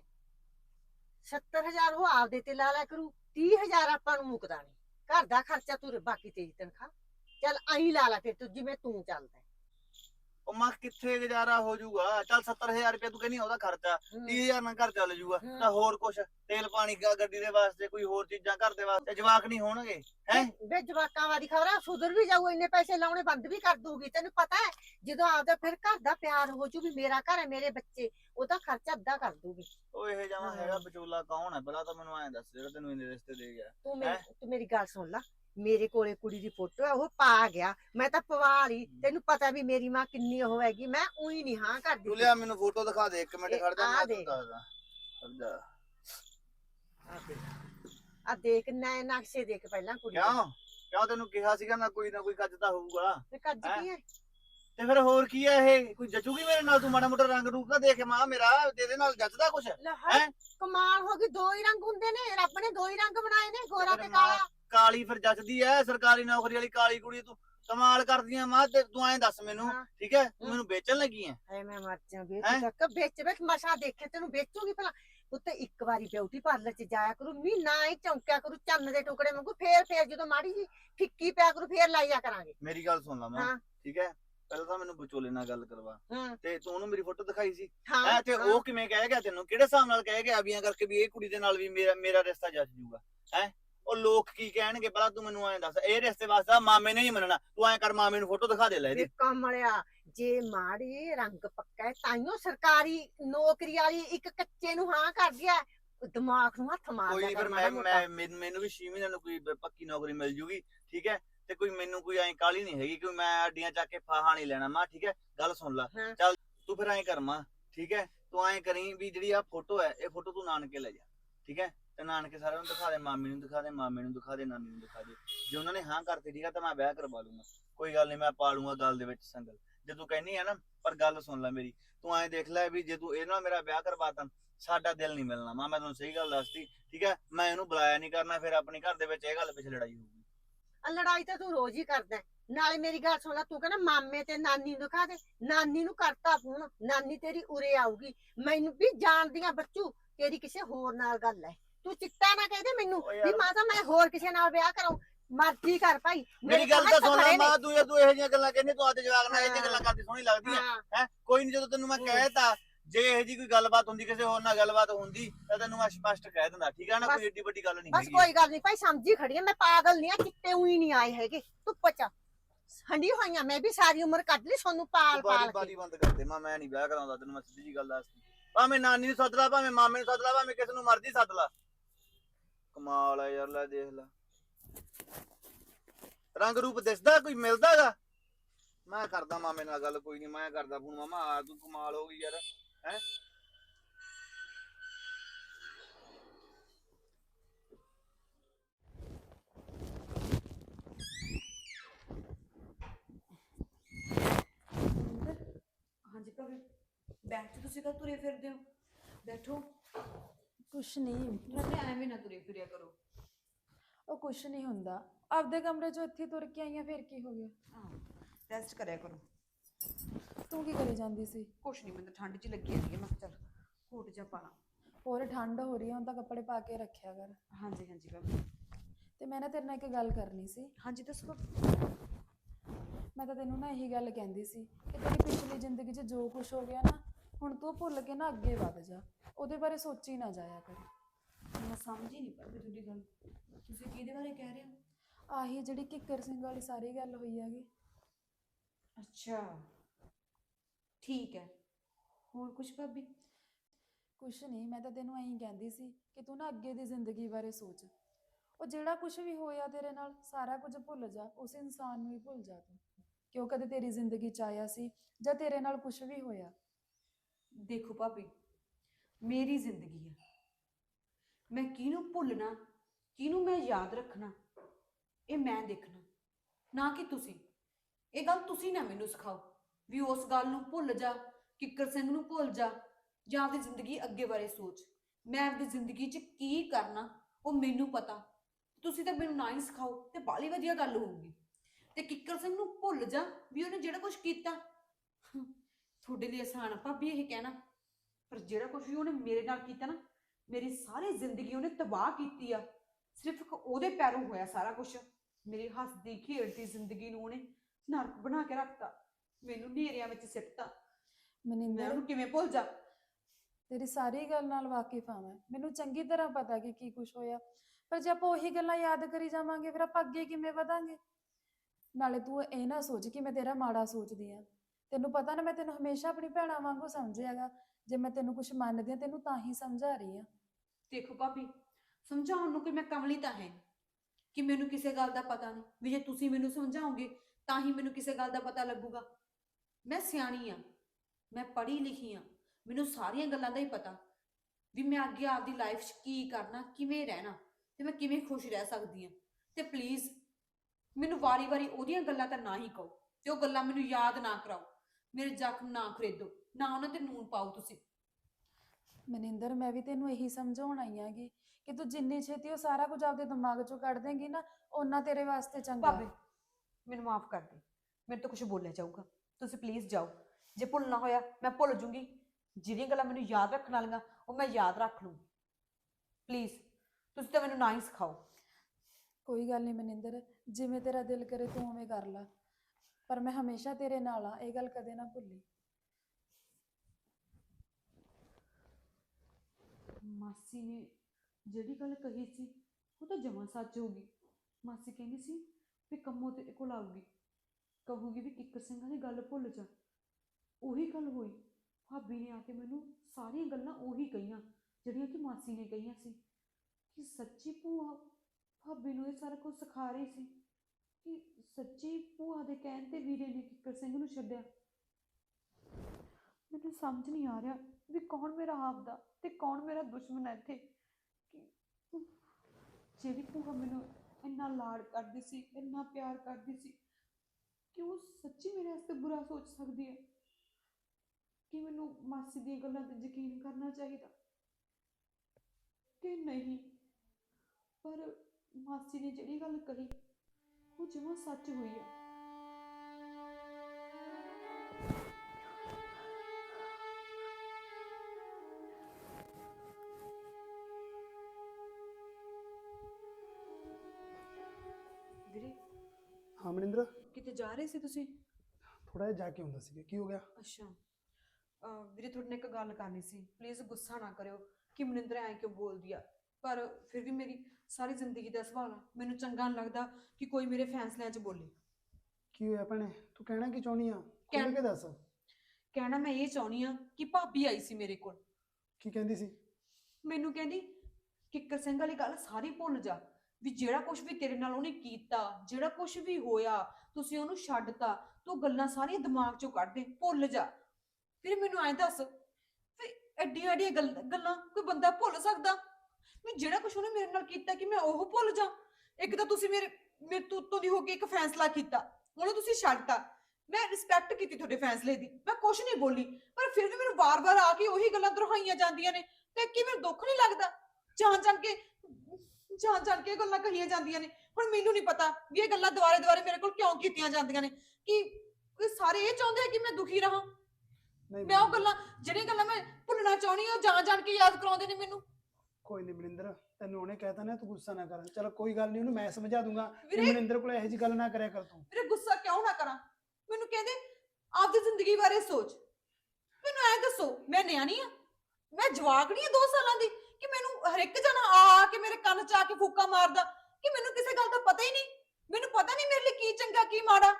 70000 ਉਹ ਆਪਦੇ ਤੇ ਲਾ ਲਿਆ ਕਰੂ 30000 ਆਪਾਂ ਨੂੰ ਮੁਕਦਾ ਨਹੀਂ ਘਰ ਦਾ ਖਰਚਾ ਤੂੰ ਬਾਕੀ ਤੇਰੀ ਤਨਖਾਹ, ਚੱਲ ਆਈ ਲਾ ਲੈ ਫਿਰ ਤੂੰ, ਜਿਵੇਂ ਤੂੰ ਚੱਲਦਾ ਉਹ ਮਾਂ ਕਿੱਥੇ ਗੁਜ਼ਾਰਾ ਹੋ ਜਾਊਗਾ? ਚੱਲ 70000 ਰੁਪਏ ਤੂੰ ਕਹਿੰਦੀ ਉਹਦਾ ਖਰਚਾ। ਹੂੰ। 30000 ਨਾਲ ਘਰ ਚੱਲ ਜਾਊਗਾ। ਹੂੰ। ਤਾਂ ਹੋਰ ਕੁਛ ਤੇਲ ਪਾਣੀ ਗਾ ਗੱਡੀ ਦੇ ਵਾਸਤੇ ਕੋਈ ਹੋਰ ਚੀਜ਼ਾਂ ਘਰ ਦੇ ਵਾਸਤੇ ਜਵਾਕ ਨਹੀਂ ਹੋਣਗੇ ਹੈ? ਵੇ ਜਵਾਕਾਂ ਵਾਲੀ ਖਬਰ ਆ ਸੁਧਰ ਵੀ ਜਾਊ ਇੰਨੇ ਪੈਸੇ ਲਾਉਣੇ ਬੰਦ ਵੀ ਕਰ ਦੂਗੀ ਤੈਨੂੰ ਪਤਾ ਹੈ ਜਦੋਂ ਆਪਦਾ ਫਿਰ ਘਰ ਦਾ ਪਿਆਰ ਹੋ ਜੂ ਵੀ ਮੇਰਾ ਘਰ ਹੈ ਮੇਰੇ ਬੱਚੇ ਉਹਦਾ ਖਰਚਾ ਅੱਧਾ ਕਰ ਦੂਗੀ ਉਹ ਇਹ ਜਾਵਾਂ ਹਾਂ। ਹੈਗਾ ਵਿਚੋਲਾ ਕੌਣ ਹੈ? ਪਹਿਲਾਂ ਤਾਂ ਮੈਨੂੰ ਐਂ ਦੱਸ ਜਿਹੜਾ ਤੈਨੂੰ ਇਹਨੇ ਰਿਸ਼ਤੇ ਦੇ ਗਿਆ। ਤੂੰ ਮੇਰੀ ਗੱਲ ਸੁਣ ਲੈ। ਮੇਰੇ ਕੋਲੇ ਕੁੜੀ ਦੀ ਫੋਟੋ ਹੈ ਉਹ ਪਾ ਗਿਆ। ਮੈਂ ਤਾਂ ਪਵਾ ਲਈ ਤੈਨੂੰ ਪਤਾ ਵੀ ਮੇਰੀ ਮਾਂ ਕਿੰਨੀ ਉਹ ਹੈਗੀ। ਮੈਂ ਉਹੀ ਨਹੀਂ ਹਾਂ ਕਰਦੀ। ਤੂੰ ਲਿਆ ਮੈਨੂੰ ਫੋਟੋ ਦਿਖਾ ਦੇ ਇੱਕ ਮਿੰਟ ਖੜ ਜਾ ਆ ਮੈਂ ਦੇਖ। ਤੈਨੂੰ ਦੱਸਦਾ। ਖੜ ਜਾ। ਆ ਦੇਖ। ਨਏ ਨਕਸ਼ੇ ਦੇਖ ਪਹਿਲਾਂ ਕੁੜੀ ਦੇ। ਕਿਉਂ? ਕਿਉਂ ਤੈਨੂੰ ਕਿਹਾ ਸੀਗਾ ਨਾ ਕੋਈ ਨਾ ਕੋਈ ਕੱਜ ਤਾਂ ਹੋਊਗਾ? ਤੇ ਕੱਜ? ਕੀ ਹੈ ਤੇ ਫਿਰ ਹੋਰ ਕੀ ਹੈ ਇਹ? ਕੋਈ ਜਚੂਗੀ ਮੇਰੇ ਨਾਲ ਤੂੰ ਮਾੜਾ ਮੋਟਾ ਰੰਗ ਰੂਪ ਤਾਂ ਦੇਖ ਮਾਂ ਮੇਰਾ ਤੇਰੇ ਨਾਲ ਜੱਚਦਾ ਕੁਛ? ਲੈ ਹੈਂ? ਕਮਾਲ ਹੋ ਗਈ ਦੋ ਹੀ ਰੰਗ ਹੁੰਦੇ ਨੇ। ਰੱਬ ਨੇ ਦੋ ਹੀ ਰੰਗ ਬਣਾਏ ਨੇ ਗੋਰਾ ਤੇਰੇ ਤੇ ਮਾਂ- ਕਾਲਾ। ਕਾਲੀ ਫਿਰ ਜੱਚਦੀ ਐ ਸਰਕਾਰੀ ਨੌਕਰੀ ਵਾਲੀ ਕਾਲੀ ਕੁੜੀ ਤੂੰ ਕਮਾਲ ਕਰਦੀਆਂ ਮਾਂ ਤੇ ਤੂੰ ਐਂ ਦੱਸ ਮੈਨੂੰ ਹਾਂ। ਠੀਕ ਹੈ ਤੂੰ। ਮੈਨੂੰ ਵੇਚਣ ਲੱਗੀ ਐ? ਐ ਮੈਂ ਮਰ ਜਾ ਵੇ ਹੈਂ? ਤੱਕ ਵੇਚ ਵੇਚ ਮਸਾ ਦੇਖੇ ਤੈਨੂੰ ਵੇਚੂਗੀ ਭਲਾ। ਉੱਤੇ ਇੱਕ ਵਾਰੀ ਬਿਊਟੀ ਪਾਰਲਰ ਚ ਜਾਇਆ ਕਰੂ ਮਹੀਨਾ ਹੀ ਚੌਂਕਿਆ ਕਰੂ ਚੰਨ ਦੇ ਟੁਕੜੇ ਵਾਂਗੂ ਫੇਰ ਫੇਰ ਜਦੋਂ ਮਾੜੀ ਜੀ ਫਿੱਕੀ ਪਿਆ ਕਰੂ ਫੇਰ ਲਾਈਆ ਕਰਾਂਗੇ। ਮੇਰੀ ਗੱਲ ਸੁਣ ਲਾ ਮਾਂ ਹਾਂ। ਠੀਕ ਹੈ ਪਹਿਲਾਂ ਤਾਂ ਮੈਨੂੰ ਵਿਚੋਲੇ ਨਾਲ ਗੱਲ ਕਰਵਾ। ਹੂੰ। ਤੇ ਤੂੰ ਉਹਨੂੰ ਮੇਰੀ ਫੋਟੋ ਦਿਖਾਈ ਸੀ? ਹਾਂ ਹੈ? ਤੇ। ਉਹ ਕਿਵੇਂ ਕਹਿ ਗਿਆ ਤੈਨੂੰ? ਕਿਹੜੇ ਹਿਸਾਬ ਨਾਲ ਕਹਿ ਗਿਆ ਅਬੀਆਂ ਕਰਕੇ ਵੀ ਇਹ ਕੁੜੀ ਦੇ ਨਾਲ ਵੀ ਮੇਰਾ ਮੇਰਾ ਰਿਸ਼ਤਾ ਜੱਜ ਜੂਗਾ? ਹੈ? ਉਹ ਲੋਕ ਕੀ ਕਹਿਣਗੇ? ਪਹਿਲਾਂ ਤੂੰ ਮੈਨੂੰ ਐਂ ਦੱਸ ਇਹ ਰਿਸ਼ਤੇ ਵਾਸਤੇ ਮਾਮੇ ਨੇ ਨਹੀਂ ਮੰਨਣਾ। ਤੂੰ ਐਂ ਕਰ ਮਾਮੇ ਨੂੰ ਫੋਟੋ ਦਿਖਾ ਦੇ ਲੈ ਇਹਦੀ। ਵੇ ਕਮਲਿਆ ਜੇ ਮਾੜੀ ਰੰਗ ਪੱਕਾ ਹੈ ਤਾਈਓ ਸਰਕਾਰੀ ਨੌਕਰੀ ਵਾਲੀ ਇੱਕ ਕੱਚੇ ਨੂੰ ਹਾਂ ਕਰ ਗਿਆ ਦਿਮਾਗ ਨੂੰ ਹੱਥ ਮਾਰ ਕੋਈ ਫਿਰ ਮਾੜਾ ਮੈਂ। ਮੈਂ ਮੈਨ- ਮੈਨੂੰ ਵੀ 6 ਮਹੀਨਿਆਂ ਨੂੰ ਕੋਈ ਬ- ਪੱਕੀ ਨੌਕਰੀ ਮਿਲ ਜੂਗੀ ਠੀਕ ਹੈ? ਤੇ ਕੋਈ ਮੈਨੂੰ ਕੋਈ ਐਂ ਕਾਲੀ ਨਹੀਂ ਹੈਗੀ ਕਿ ਮੈਂ ਅੱਡੀਆਂ ਚੱਕ ਕੇ ਫਾਹਾ ਨਹੀਂ ਲੈਣਾ। ਮਾਂ ਠੀਕ ਹੈ? ਗੱਲ ਸੁਣ ਲੈ। ਹਾਂ। ਚੱਲ ਤੂੰ ਫਿਰ ਐਂ ਕਰ ਮਾਂ ਠੀਕ ਹੈ? ਤੂੰ ਐਂ ਕਰੀ ਵੀ ਜਿਹੜੀ ਆ ਫੋਟੋ ਹੈ ਇਹ ਫੋਟੋ ਤੂੰ ਨਾਨਕੇ ਲੈ ਜਾ ਠੀਕ ਹੈ? ਤੇ ਨਾਨਕੇ ਸਾਰਿਆਂ ਨੂੰ ਦਿਖਾ ਦੇ, ਮਾਮੀ ਨੂੰ ਦਿਖਾ ਦੇ, ਮਾਮੇ ਨੂੰ ਦਿਖਾ ਦੇ, ਨਾਨੀ ਨੂੰ ਦਿਖਾ ਦੇ। ਜੇ ਉਹਨਾਂ ਨੇ ਹਾਂ ਕਰਤੀ ਠੀਕ ਹੈ ਤਾਂ ਮੈਂ ਵਿਆਹ ਕਰਵਾ ਲੂੰਗਾ ਕੋਈ ਗੱਲ ਨਹੀਂ, ਮੈਂ ਪਾ ਲੂੰਗਾ ਗੱਲ ਦੇ ਵਿੱਚ ਸੰਗਲ। ਜੇ ਤੂੰ ਕਹਿੰਨੀ ਆ ਨਾ, ਪਰ ਗੱਲ ਸੁਣ ਲੈ ਮੇਰੀ, ਤੂੰ ਐਂ ਦੇਖ ਲੈ ਵੀ ਜੇ ਤੂੰ ਇਹ ਨਾਲ ਮੇਰਾ ਵਿਆਹ ਕਰਵਾਤਾ ਸਾਡਾ ਦਿਲ ਨਹੀਂ ਮਿਲਣਾ। ਮਾਂ, ਮੈਂ ਤੈਨੂੰ ਸਹੀ ਗੱਲ ਦੱਸਤੀ, ਠੀਕ ਹੈ ਮੈਂ ਇਹਨੂੰ ਬੁਲਾਇਆ ਨਹੀਂ ਕਰਨਾ, ਫਿਰ ਆਪਣੇ ਘਰ ਦੇ ਵਿੱਚ ਇਹ ਗੱਲ ਪਿੱਛੇ ਲੜਾਈ ਹੋਊਗੀ। ਆ ਲੜਾਈ ਤਾਂ ਤੂੰ ਰੋਜ਼ ਹੀ ਕਰਦਾ। ਹੈ। ਨਾਲੇ ਮੇਰੀ ਗੱਲ ਸੁਣ ਲੈ, ਤੂੰ ਕਹਿੰਦਾ ਮਾਮੇ ਤੇ ਨਾਨੀ ਨੂੰ ਦਿਖਾ ਦੇ, ਨਾਨੀ ਨੂੰ ਕਰਤਾ ਫੋਨ, ਨਾਨੀ ਤੇਰੀ ਉਰੇ ਆਊਗੀ। ਮੈਨੂੰ ਵੀ ਜਾਣਦੀਆਂ ਬੱਚੂ, ਤੇਰੀ ਕਿਸੇ ਹੋਰ ਨਾਲ ਗੱਲ ਹੈ ਤੂੰ ਚਿੱਟਾ ਨਾ ਕਹਿ ਦੇ ਮੈਨੂੰ ਓ ਵੀ ਯਾਰ। ਮਾਤਾ ਮੈਂ ਹੋਰ ਕਿਸੇ ਨਾਲ ਵਿਆਹ ਕਰਾਂ ਮਰਜ਼ੀ ਕਰ ਭਾਈ। ਮੇਰੇ ਮੇਰੀ ਗੱਲ ਤਾਂ ਹੱਥ ਸੁਣ ਲੈ ਖੜੇ। ਮਾਂ ਤੂੰ ਇਹ ਤੂੰ ਇਹੋ ਜਿਹੀਆਂ ਗੱਲਾਂ ਕਹਿੰਦੀ ਤੂੰ ਅੱਜ ਜਵਾਗ ਨਾਲ ਇਹ ਜਿਹੀਆਂ। ਗੱਲਾਂ ਕਰਦੀ ਸੋਹਣੀ ਲੱਗਦੀ ਹੈ ਹਾਂ। ਹੈ? ਕੋਈ ਨਹੀਂ ਜਦੋਂ ਤੈਨੂੰ ਮੈਂ। ਕਹਿਤਾ ਜੇ ਇਹੋ ਜਿਹੀ ਕੋਈ ਗੱਲਬਾਤ ਹੁੰਦੀ ਕਿਸੇ ਹੋਰ ਨਾਲ ਗੱਲਬਾਤ ਹੁੰਦੀ ਤਾਂ ਤੈਨੂੰ ਮੈਂ ਸਪਸ਼ਟ ਕਹਿ ਦਿੰਦਾ ਠੀਕ ਹੈ ਨਾ? ਬਸ- ਕੋਈ ਏਡੀ ਵੱਡੀ ਗੱਲ ਨਹੀਂ ਬਸ ਹੈਗੀ। ਕੋਈ ਗੱਲ ਨਹੀਂ ਭਾਈ ਸਮਝੀ ਖੜੀ ਆ ਮੈਂ ਪਾਗਲ ਨਹੀਂ ਆ ਚਿੱਟੇ ਉਹੀ ਨਹੀਂ ਆਏ ਹੈਗੇ ਧੁੱਪ ਚ। ਹੰਡੀ ਹੋਈਆਂ ਮੈਂ ਵੀ ਸਾਰੀ ਉਮਰ ਕੱਢ ਲਈ ਸੋਨੂੰ ਪਾਲ ਬਾਰੀ ਪਾਲ ਕੇ ਬੰਦ ਕਰ ਦੇ ਮਾਂ ਮੈਂ ਨਹੀਂ ਵਿਆਹ ਕਰਾਉਂਦਾ ਤੈਨੂੰ ਮੈਂ ਸਿੱਧੀ ਜੀ ਗੱਲ ਦੱਸਦੀ ਭਾਵੇਂ ਨਾਨੀ ਨੂੰ ਸੱਦ ਲਾ ਭਾਵੇਂ ਮਾਮੇ ਨੂੰ ਸੱਦ ਲਾ ਭਾਵੇਂ ਕਿਸੇ ਨੂੰ ਮਰਜ਼ੀ ਸੱਦ ਲਾ। ਕਮਾਲ ਆ ਯਾਰ, ਲੈ ਦੇਖ ਲੈ। ਰੰਗ ਰੂਪ ਦਿਸਦਾ, ਕੋਈ ਮਿਲਦਾਗਾ? ਮੈਂ ਕਰਦਾ ਮਾਮੇ ਨਾਲ ਗੱਲ, ਕੋਈ ਨਹੀਂ ਮੈਂ ਕਰਦਾ ਫੋਨ। ਮਾਮਾ, ਆ ਤੂੰ ਕਮਾਲ ਹੋ ਗਈ ਯਾਰ, ਹੈ? ਹਾਂਜੀ ਭਾਬੀ, ਬੈਠ ਕੇ ਤੁਸੀਂ ਕਾ ਤੁਰੇ ਫਿਰਦੇ ਹੋ? ਬੈਠੋ। ਕੁਛ ਨਹੀਂ। ਤੁਸੀਂ ਐਵੇਂ ਨਾ ਤੁਰੇ ਫਿਰਿਆ ਕਰੋ। ਉਹ ਕੁਛ ਨਹੀਂ ਹੁੰਦਾ। ਆਪਦੇ ਕਮਰੇ ਚੋਂ ਇੱਥੇ ਤੁਰ ਕੇ ਆਈਆਂ ਫਿਰ ਕੀ ਹੋ ਗਿਆ? ਹਾਂ ਰੈਸਟ ਕਰਿਆ ਕਰੋ। ਤੂੰ ਕੀ ਕਰੀ ਜਾਂਦੀ ਸੀ? ਕੁਛ ਨਹੀਂ ਮੈਨੂੰ ਤਾਂ ਠੰਡ 'ਚ ਲੱਗੀ ਜਾਂਦੀ ਹੈ ਮੈਂ ਕਿਹਾ ਚੱਲ ਕੋਟ ਜਾ ਪਾ ਲਾਂ। ਹੋਰ ਠੰਡ ਹੋ ਰਹੀ ਹੁਣ ਤਾਂ ਕੱਪੜੇ ਪਾ ਕੇ ਰੱਖਿਆ ਕਰ। ਹਾਂਜੀ ਹਾਂਜੀ ਭਾਬੀ। ਤੇ ਮੈਂ ਨਾ ਤੇਰੇ ਨਾਲ ਇੱਕ ਗੱਲ ਕਰਨੀ ਸੀ। ਹਾਂਜੀ ਦੱਸੋ। ਭਾਬੀ। ਮੈਂ ਤਾਂ ਤੈਨੂੰ ਨਾ ਇਹੀ ਗੱਲ ਕਹਿੰਦੀ ਸੀ ਕਿ ਤੇਰੀ ਪਿਛਲੀ ਜ਼ਿੰਦਗੀ 'ਚ ਜੋ ਕੁਛ ਹੋ ਗਿਆ ਨਾ ਹੁਣ ਤੂੰ ਭੁੱਲ ਕੇ ਨਾ ਅੱਗੇ ਵਧ ਜਾ। ਉਹਦੇ ਬਾਰੇ ਸੋਚੀ ਨਾ ਜਾਇਆ ਕਰ। ਮੈਂ ਸਮਝ ਹੀ ਨਹੀਂ ਪਾਈ ਤੁਹਾਡੀ ਗੱਲ। ਤੁਸੀਂ ਕਿਹਦੇ ਬਾਰੇ ਕਹਿ ਰਹੇ ਹੋ? ਆਹੀ ਜਿਹੜੀ ਕਿੱਕਰ ਸਿੰਘ ਵਾਲੀ ਸਾਰੀ ਗੱਲ ਹੋਈ ਹੈਗੀ। ਅੱਛਾ। ਠੀਕ ਹੈ। ਹੋਰ ਕੁਝ ਭਾਬੀ? ਕੁਛ ਨਹੀਂ ਮੈਂ ਤਾਂ ਤੈਨੂੰ ਐਂ ਕਹਿੰਦੀ ਸੀ ਕਿ ਤੂੰ ਨਾ ਅੱਗੇ ਦੀ ਜ਼ਿੰਦਗੀ ਬਾਰੇ ਸੋਚ। ਉਹ ਜਿਹੜਾ ਕੁਝ ਵੀ ਹੋਇਆ ਤੇਰੇ ਨਾਲ ਸਾਰਾ ਕੁਝ ਭੁੱਲ ਜਾ ਉਸ ਇਨਸਾਨ ਨੂੰ ਹੀ ਭੁੱਲ ਜਾ ਤੂੰ। ਕਿ ਉਹ ਕਦੇ ਤੇਰੀ ਜ਼ਿੰਦਗੀ ਚ ਆਇਆ ਸੀ ਜਾਂ ਤੇਰੇ ਨਾਲ ਕੁਝ ਵੀ ਹੋਇਆ? ਦੇਖੋ ਭਾਬੀ, ਮੇਰੀ ਜ਼ਿੰਦਗੀ ਹੈ ਮੈਂ ਕਿਹਨੂੰ ਭੁੱਲਣਾ, ਕਿਹਨੂੰ ਮੈਂ ਯਾਦ ਰੱਖਣਾ, ਇਹ ਮੈਂ ਦੇਖਣਾ। ਨਾ ਕਿ ਤੁਸੀਂ। ਇਹ ਗੱਲ ਤੁਸੀਂ ਨਾ ਮੈਨੂੰ ਸਿਖਾਓ ਵੀ ਉਸ ਗੱਲ ਨੂੰ ਭੁੱਲ ਜਾ, ਕਿੱਕਰ ਸਿੰਘ ਨੂੰ ਭੁੱਲ ਜਾ, ਜਾਂ ਆਪਦੀ ਜ਼ਿੰਦਗੀ ਅੱਗੇ ਬਾਰੇ ਸੋਚ। ਮੈਂ ਆਪਦੀ ਜ਼ਿੰਦਗੀ 'ਚ ਕੀ ਕਰਨਾ, ਉਹ ਮੈਨੂੰ ਪਤਾ। ਤੁਸੀਂ ਤਾਂ ਮੈਨੂੰ ਨਾ ਹੀ ਸਿਖਾਓ, ਤੇ ਬਾਲੀ ਵਧੀਆ ਗੱਲ ਹੋਊਗੀ। ਤੇ ਕਿੱਕਰ ਸਿੰਘ ਨੂੰ ਭੁੱਲ ਜਾ ਵੀ ਉਹਨੇ ਜਿਹੜਾ ਕੁਝ ਕੀਤਾ। ਤੁਹਾਡੇ ਲਈ ਆਸਾਨ ਆ। ਭਾਬੀ ਇਹ ਕਹਿਣਾ ਪਰ ਜਿਹੜਾ ਕੁਝ ਵੀ ਉਹਨੇ ਮੇਰੇ ਨਾਲ ਕੀਤਾ ਨਾ ਮੇਰੀ ਸਾਰੀ ਜ਼ਿੰਦਗੀ ਉਹਨੇ ਤਬਾਹ ਕੀਤੀ ਆ। ਸਿਰਫ ਇੱਕ ਉਹਦੇ ਪੈਰੋਂ ਹੋਇਆ ਸਾਰਾ ਕੁਝ ਮੇਰੀ ਹੱਸਦੀ ਖੇਡਦੀ ਜ਼ਿੰਦਗੀ ਨੂੰ ਉਹਨੇ ਨਰਕ ਬਣਾ ਕੇ ਰੱਖਤਾ। ਮੈਨੂੰ ਨੇਰਿਆਂ ਵਿੱਚ ਸਿੱਟਤਾ। ਮੈਂ ਮਨਿੰਦਰ ਉਹਨੂੰ ਕਿਵੇਂ ਭੁੱਲ ਜਾ? ਤੇਰੀ ਸਾਰੀ ਗੱਲ ਨਾਲ ਵਾਕਿਫ ਹਾਂ ਮੈਂ। ਮੈਨੂੰ ਚੰਗੀ ਤਰ੍ਹਾਂ ਪਤਾ ਕਿ ਕੀ ਕੁਝ ਹੋਇਆ। ਪਰ ਜੇ ਆਪਾਂ ਉਹੀ ਗੱਲਾਂ ਯਾਦ ਕਰੀ ਜਾਵਾਂਗੇ ਫਿਰ ਆਪਾਂ ਅੱਗੇ ਕਿਵੇਂ ਵਧਾਂਗੇ? ਨਾਲੇ ਤੂੰ ਇਹ ਨਾ ਸੋਚ ਕਿ ਮੈਂ ਤੇਰਾ ਮਾੜਾ ਸੋਚਦੀ ਆ। ਤੈਨੂੰ ਪਤਾ ਨਾ ਮੈਂ ਤੈਨੂੰ ਹਮੇਸ਼ਾ ਆਪਣੀ ਭੈਣਾਂ ਵਾਂਗੂ ਸਮਝਿਆਗਾ ਜੇ ਮੈਂ ਤੈਨੂੰ ਕੁਝ ਮੰਨਦੀ ਆ ਤੈਨੂੰ ਤਾਂ ਹੀ ਸਮਝਾ ਰਹੀ ਆ ਦੇਖੋ ਭਾਬੀ, ਸਮਝਾਉਣ ਨੂੰ ਕਿ ਮੈਂ ਕਮਲੀ ਤਾਂ ਹੈ? ਕਿ ਮੈਨੂੰ ਕਿਸੇ ਗੱਲ ਦਾ ਪਤਾ ਨਹੀਂ। ਵੀ ਜੇ ਤੁਸੀਂ ਮੈਨੂੰ ਸਮਝਾਓਗੇ, ਤਾਂ ਹੀ ਮੈਨੂੰ ਕਿਸੇ ਗੱਲ ਦਾ ਪਤਾ ਲੱਗੂਗਾ। ਮੈਂ ਸਿਆਣੀ ਆ ਮੈਂ ਪੜ੍ਹੀ ਲਿਖੀ ਆ ਮੈਨੂੰ ਸਾਰੀਆਂ ਗੱਲਾਂ ਦਾ ਹੀ ਪਤਾ। ਵੀ ਮੈਂ ਅੱਗੇ ਆਪਦੀ ਲਾਈਫ 'ਚ ਕੀ ਕਰਨਾ, ਕਿਵੇਂ ਰਹਿਣਾ, ਤੇ ਮੈਂ ਕਿਵੇਂ ਖੁਸ਼ ਰਹਿ ਸਕਦੀ ਆ ਤੇ ਪਲੀਜ਼ ਮੈਨੂੰ ਵਾਰੀ-ਵਾਰੀ ਉਹਦੀਆਂ ਗੱਲਾਂ ਤਾਂ ਨਾ ਹੀ ਕਹੋ। ਤੇ ਉਹ ਗੱਲਾਂ ਮੈਨੂੰ ਯਾਦ ਨਾ ਕਰਾਓ। ਮੇਰੇ ਜ਼ਖਮ ਨਾ ਖਰੀਦੋ ਨਾ ਉਹਨਾਂ ਤੇ ਨੂਨ ਪਾਓ ਤੁਸੀਂ। ਮਨਿੰਦਰ ਮੈਂ ਵੀ ਤੈਨੂੰ ਇਹੀ ਸਮਝਾਉਣ ਆਈ ਆਂਗੀ ਕਿ ਤੂੰ ਜਿੰਨੀ ਛੇਤੀ ਉਹ ਸਾਰਾ ਕੁਝ ਆਪਦੇ ਦਿਮਾਗ ਚੋਂ ਕੱਢ ਦੇਂਗੀ ਨਾ ਓਨਾ ਤੇਰੇ ਵਾਸਤੇ ਚੰਗਾ। ਭਾਬੀ ਮੈਨੂੰ ਮਾਫ ਕਰ ਦੇ। ਮੇਰੇ ਤੋਂ ਕੁਝ ਬੋਲਿਆ ਜਾਊਗਾ। ਤੁਸੀਂ ਪਲੀਜ਼ ਜਾਓ। ਜੇ ਭੁੱਲਣਾ ਹੋਇਆ ਮੈਂ ਭੁੱਲ ਜੂੰਗੀ। ਜਿਹੜੀਆਂ ਗੱਲਾਂ ਮੈਨੂੰ ਯਾਦ ਰੱਖਣ ਵਾਲੀਆਂ ਉਹ ਮੈਂ ਯਾਦ ਰੱਖ ਲੂੰਗੀ। ਪਲੀਜ਼ ਤੁਸੀਂ ਤਾਂ ਮੈਨੂੰ ਨਾ ਹੀ ਸਿਖਾਓ। ਕੋਈ ਗੱਲ ਨਹੀਂ ਮਨਿੰਦਰ ਜਿਵੇਂ ਤੇਰਾ ਦਿਲ ਕਰੇ ਤੂੰ ਉਵੇਂ ਕਰ ਲੈ। ਪਰ ਮੈਂ ਹਮੇਸ਼ਾ ਤੇਰੇ ਨਾਲ ਆ, ਇਹ ਗੱਲ ਕਦੇ ਨਾ ਭੁੱਲੀ। ਮਾਸੀ ਨੇ ਜਿਹੜੀ ਗੱਲ ਕਹੀ ਸੀ, ਉਹ ਤਾਂ ਜਮਾਂ ਸੱਚ ਹੋ ਗਈ। ਮਾਸੀ ਕਹਿੰਦੀ ਸੀ ਵੀ ਕੰਮੋਂ ਤੇ ਕੋਲ ਆਊਗੀ। ਕਹੂਗੀ ਵੀ ਕਿੱਕਰ ਸਿੰਘਾਂ ਦੀ ਗੱਲ ਭੁੱਲ ਜਾ। ਉਹੀ ਗੱਲ ਹੋਈ। ਭਾਬੀ ਨੇ ਆ ਕੇ ਮੈਨੂੰ ਸਾਰੀਆਂ ਗੱਲਾਂ ਉਹੀ ਕਹੀਆਂ, ਜਿਹੜੀਆਂ ਕਿ ਮਾਸੀ ਨੇ ਕਹੀਆਂ ਸੀ। ਕਿ ਸੱਚੀ ਭੂਆ, ਭਾਬੀ ਨੂੰ ਇਹ ਸਾਰਾ ਕੁਝ ਸਿਖਾ ਰਹੀ ਸੀ ਕਿ ਸੱਚੀ ਭੂਆ ਦੇ ਕਹਿਣ ਤੇ ਵੀਰੇ ਨੇ ਕਿੱਕਰ ਸਿੰਘ ਨੂੰ ਛੱਡਿਆ। ਮੈਨੂੰ ਸਮਝ ਨਹੀਂ ਆ ਰਿਹਾ ਵੀ ਕੌਣ ਮੇਰਾ ਆਪਦਾ ਤੇ ਕੌਣ ਮੇਰਾ ਦੁਸ਼ਮਣ ਹੈ ਇੱਥੇ। ਕਿ ਜਿਹੜੀ ਭੂਆ ਮੈਨੂੰ ਇੰਨਾ ਲਾਡ ਕਰਦੀ ਸੀ, ਇੰਨਾ ਪਿਆਰ ਕਰਦੀ ਸੀ ਕਿ ਉਹ ਸੱਚੀ ਮੇਰੇ ਵਾਸਤੇ ਬੁਰਾ ਸੋਚ ਸਕਦੀ ਹੈ? ਕਿ ਮੈਨੂੰ ਮਾਸੀ ਦੀਆਂ ਗੱਲਾਂ ਤੇ ਯਕੀਨ ਕਰਨਾ ਚਾਹੀਦਾ? ਕਿ ਨਹੀਂ? ਪਰ ਮਾਸੀ ਨੇ ਜਿਹੜੀ ਗੱਲ ਕਹੀ ਉਹ ਜਮਾਂ ਸੱਚ ਹੋਈ ਹੈ ਵੀਰੇ ਹਾਂ ਮਨਿੰਦਰ। ਕਿਤੇ ਜਾ ਰਹੇ ਸੀ ਤੁਸੀਂ? ਥੋੜਾ ਜਿਹਾ ਜਾ ਕੇ ਹੁੰਦਾ ਸੀ ਕੀ ਹੋ ਗਿਆ? ਅੱਛਾ। ਅਹ ਵੀਰੇ ਤੁਹਾਡੇ ਨਾਲ ਇੱਕ ਗੱਲ ਕਰਨੀ ਸੀ। ਪਲੀਜ਼ ਗੁੱਸਾ ਨਾ ਕਰਿਓ ਕਿ ਮਨਿੰਦਰ ਐਂ ਕਿਉਂ ਬੋਲਦੀ ਆ? ਪਰ ਫਿਰ ਵੀ ਮੇਰੀ ਸਾਰੀ ਜ਼ਿੰਦਗੀ ਦਾ ਸਵਾਲ ਆ ਮੈਨੂੰ ਚੰਗਾ ਨਹੀਂ ਲੱਗਦਾ ਕਿ ਕੋਈ ਮੇਰੇ ਫੈਸਲਿਆਂ 'ਚ ਬੋਲੇ। ਕੀ ਹੋਇਆ ਭੈਣੇ? ਤੂੰ ਕਹਿਣਾ ਕੀ ਚਾਹੁੰਦੀ ਆ? ਕਹਿ- ਕਹਿ ਕੇ ਦੱਸ। ਕਹਿਣਾ ਮੈਂ ਇਹ ਚਾਹੁੰਦੀ ਆ ਕਿ ਭਾਬੀ ਆਈ ਸੀ ਮੇਰੇ ਕੋਲ। ਕੀ ਕਹਿੰਦੀ ਸੀ? ਮੈਨੂੰ ਕਹਿੰਦੀ ਕਿੱਕਰ ਸਿੰਘ ਵਾਲੀ ਗੱਲ ਸਾਰੀ ਭੁੱਲ ਜਾ ਵੀ ਜਿਹੜਾ ਕੁਝ ਵੀ ਤੇਰੇ ਨਾਲ ਉਹਨੇ ਕੀਤਾ ਜਿਹੜਾ ਕੁਝ ਵੀ ਹੋਇਆ ਤੁਸੀਂ ਉਹਨੂੰ ਛੱਡਤਾ ਤੂੰ ਗੱਲਾਂ ਸਾਰੀਆਂ ਦਿਮਾਗ 'ਚੋਂ ਕੱਢ ਦੇ ਭੁੱਲ ਜਾ। ਫਿਰ ਮੈਨੂੰ ਐਂ ਦੱਸ ਐਡੀਆਂ ਐਡੀਆਂ ਗੱਲ- ਗੱਲਾਂ ਕੋਈ ਬੰਦਾ ਭੁੱਲ ਸਕਦਾ? ਵੀ ਜਿਹੜਾ ਕੁਝ ਉਹਨੇ ਮੇਰੇ ਨਾਲ ਕੀਤਾ ਕਿ ਮੈਂ ਉਹ ਭੁੱਲ ਜਾ। ਇੱਕ ਤਾਂ ਤੁਸੀਂ ਮੇਰੇ ਮੇਰੇ ਤੋਂ ਉੱਤੋਂ ਦੀ ਹੋ ਕੇ ਇੱਕ ਫੈਸਲਾ ਕੀਤਾ। ਉਹਨੂੰ ਤੁਸੀਂ ਛੱਡਤਾ। ਮੈਂ ਰਿਸਪੈਕਟ ਕੀਤੀ ਤੁਹਾਡੇ ਫੈਸਲੇ ਦੀ। ਮੈਂ ਕੁਝ ਨਹੀਂ ਬੋਲੀ। ਪਰ ਫਿਰ ਵੀ ਮੈਨੂੰ ਵਾਰ-ਵਾਰ ਆ ਕੇ ਉਹੀ ਗੱਲਾਂ ਦੁਹਰਾਈਆਂ ਜਾਂਦੀਆਂ ਨੇ ਤੇ ਕੀ ਮੈਨੂੰ ਦੁੱਖ ਨਹੀਂ ਲੱਗਦਾ? ਜਾਣ ਜਾਣ ਕੇ ਜਾਣ ਜਾਣ ਕੇ ਇਹ ਗੱਲਾਂ ਕਹੀਆਂ ਜਾਂਦੀਆਂ ਨੇ। ਹੁਣ ਮੈਨੂੰ ਨਹੀਂ ਪਤਾ ਵੀ ਇਹ ਗੱਲਾਂ ਦੁਬਾਰੇ ਦੁਬਾਰੇ ਮੇਰੇ ਕੋਲ ਕਿਉਂ ਕੀਤੀਆਂ ਜਾਂਦੀਆਂ ਨੇ। ਕਿ ਸਾਰੇ ਇਹ ਚਾਹੁੰਦੇ ਆ ਕਿ ਮੈਂ ਦੁਖੀ ਰਹਾ? ਨਹੀਂ ਮੈਂ ਉਹ ਗੱਲਾਂ ਜਿਹੜੀਆਂ ਗੱਲਾਂ ਮੈਂ ਭੁੱਲਣਾ ਚਾਹੁੰਦੀ ਆ ਜਾਣ ਜਾਣ ਕੇ ਯਾਦ ਕਰਾਉਂਦੇ ਨੇ ਮੈਨੂੰ। ਕੋਈ ਨਹੀਂ ਮਨਿੰਦਰ ਤੈਨੂੰ ਉਹਨੇ ਕਹਿਤਾ ਨਾ ਤੂੰ ਗੁੱਸਾ ਨਾ ਕਰ। ਚਲ ਕੋਈ ਗੱਲ ਨਹੀਂ ਉਹਨੂੰ ਮੈਂ ਸਮਝਾ ਦੂੰਗਾ ਕਿ ਵੀਰੇ ਮਨਿੰਦਰ ਕੋਲ ਇਹੋ ਜੀ ਗੱਲ ਨਾ ਕਰਿਆ ਕਰ ਤੂੰ। ਮੇਰੇ ਗੁੱਸਾ ਕਿਉਂ ਨਾ ਕਰਾਂ? ਮੈਨੂੰ ਕਹਿੰਦੇ ਆਪਦੀ ਜ਼ਿੰਦਗੀ ਬਾਰੇ ਸੋਚ। ਮੈਨੂੰ ਐ ਦੱਸੋ ਮੈਂ ਨਿਆਣੀ ਆ? ਮੈਂ ਜਵਾਕ ਨਹੀਂ ਆ 2 ਸਾਲਾਂ ਦੀ? ਕਿ ਮੈਨੂੰ ਹਰ ਇੱਕ ਜਣਾ ਆ ਆ ਕੇ ਮੇਰੇ ਕੰਨ 'ਚ ਆ ਕੇ ਫੂਕਾ ਮਾਰਦਾ? ਕਿ ਮੈਨੂੰ ਕਿਸੇ ਗੱਲ ਦਾ ਪਤਾ ਹੀ ਨਹੀਂ? ਮੈਨੂੰ ਪਤਾ ਨਹੀਂ ਮੇਰੇ ਲਈ ਕੀ ਚੰਗਾ ਕੀ ਮਾੜਾ?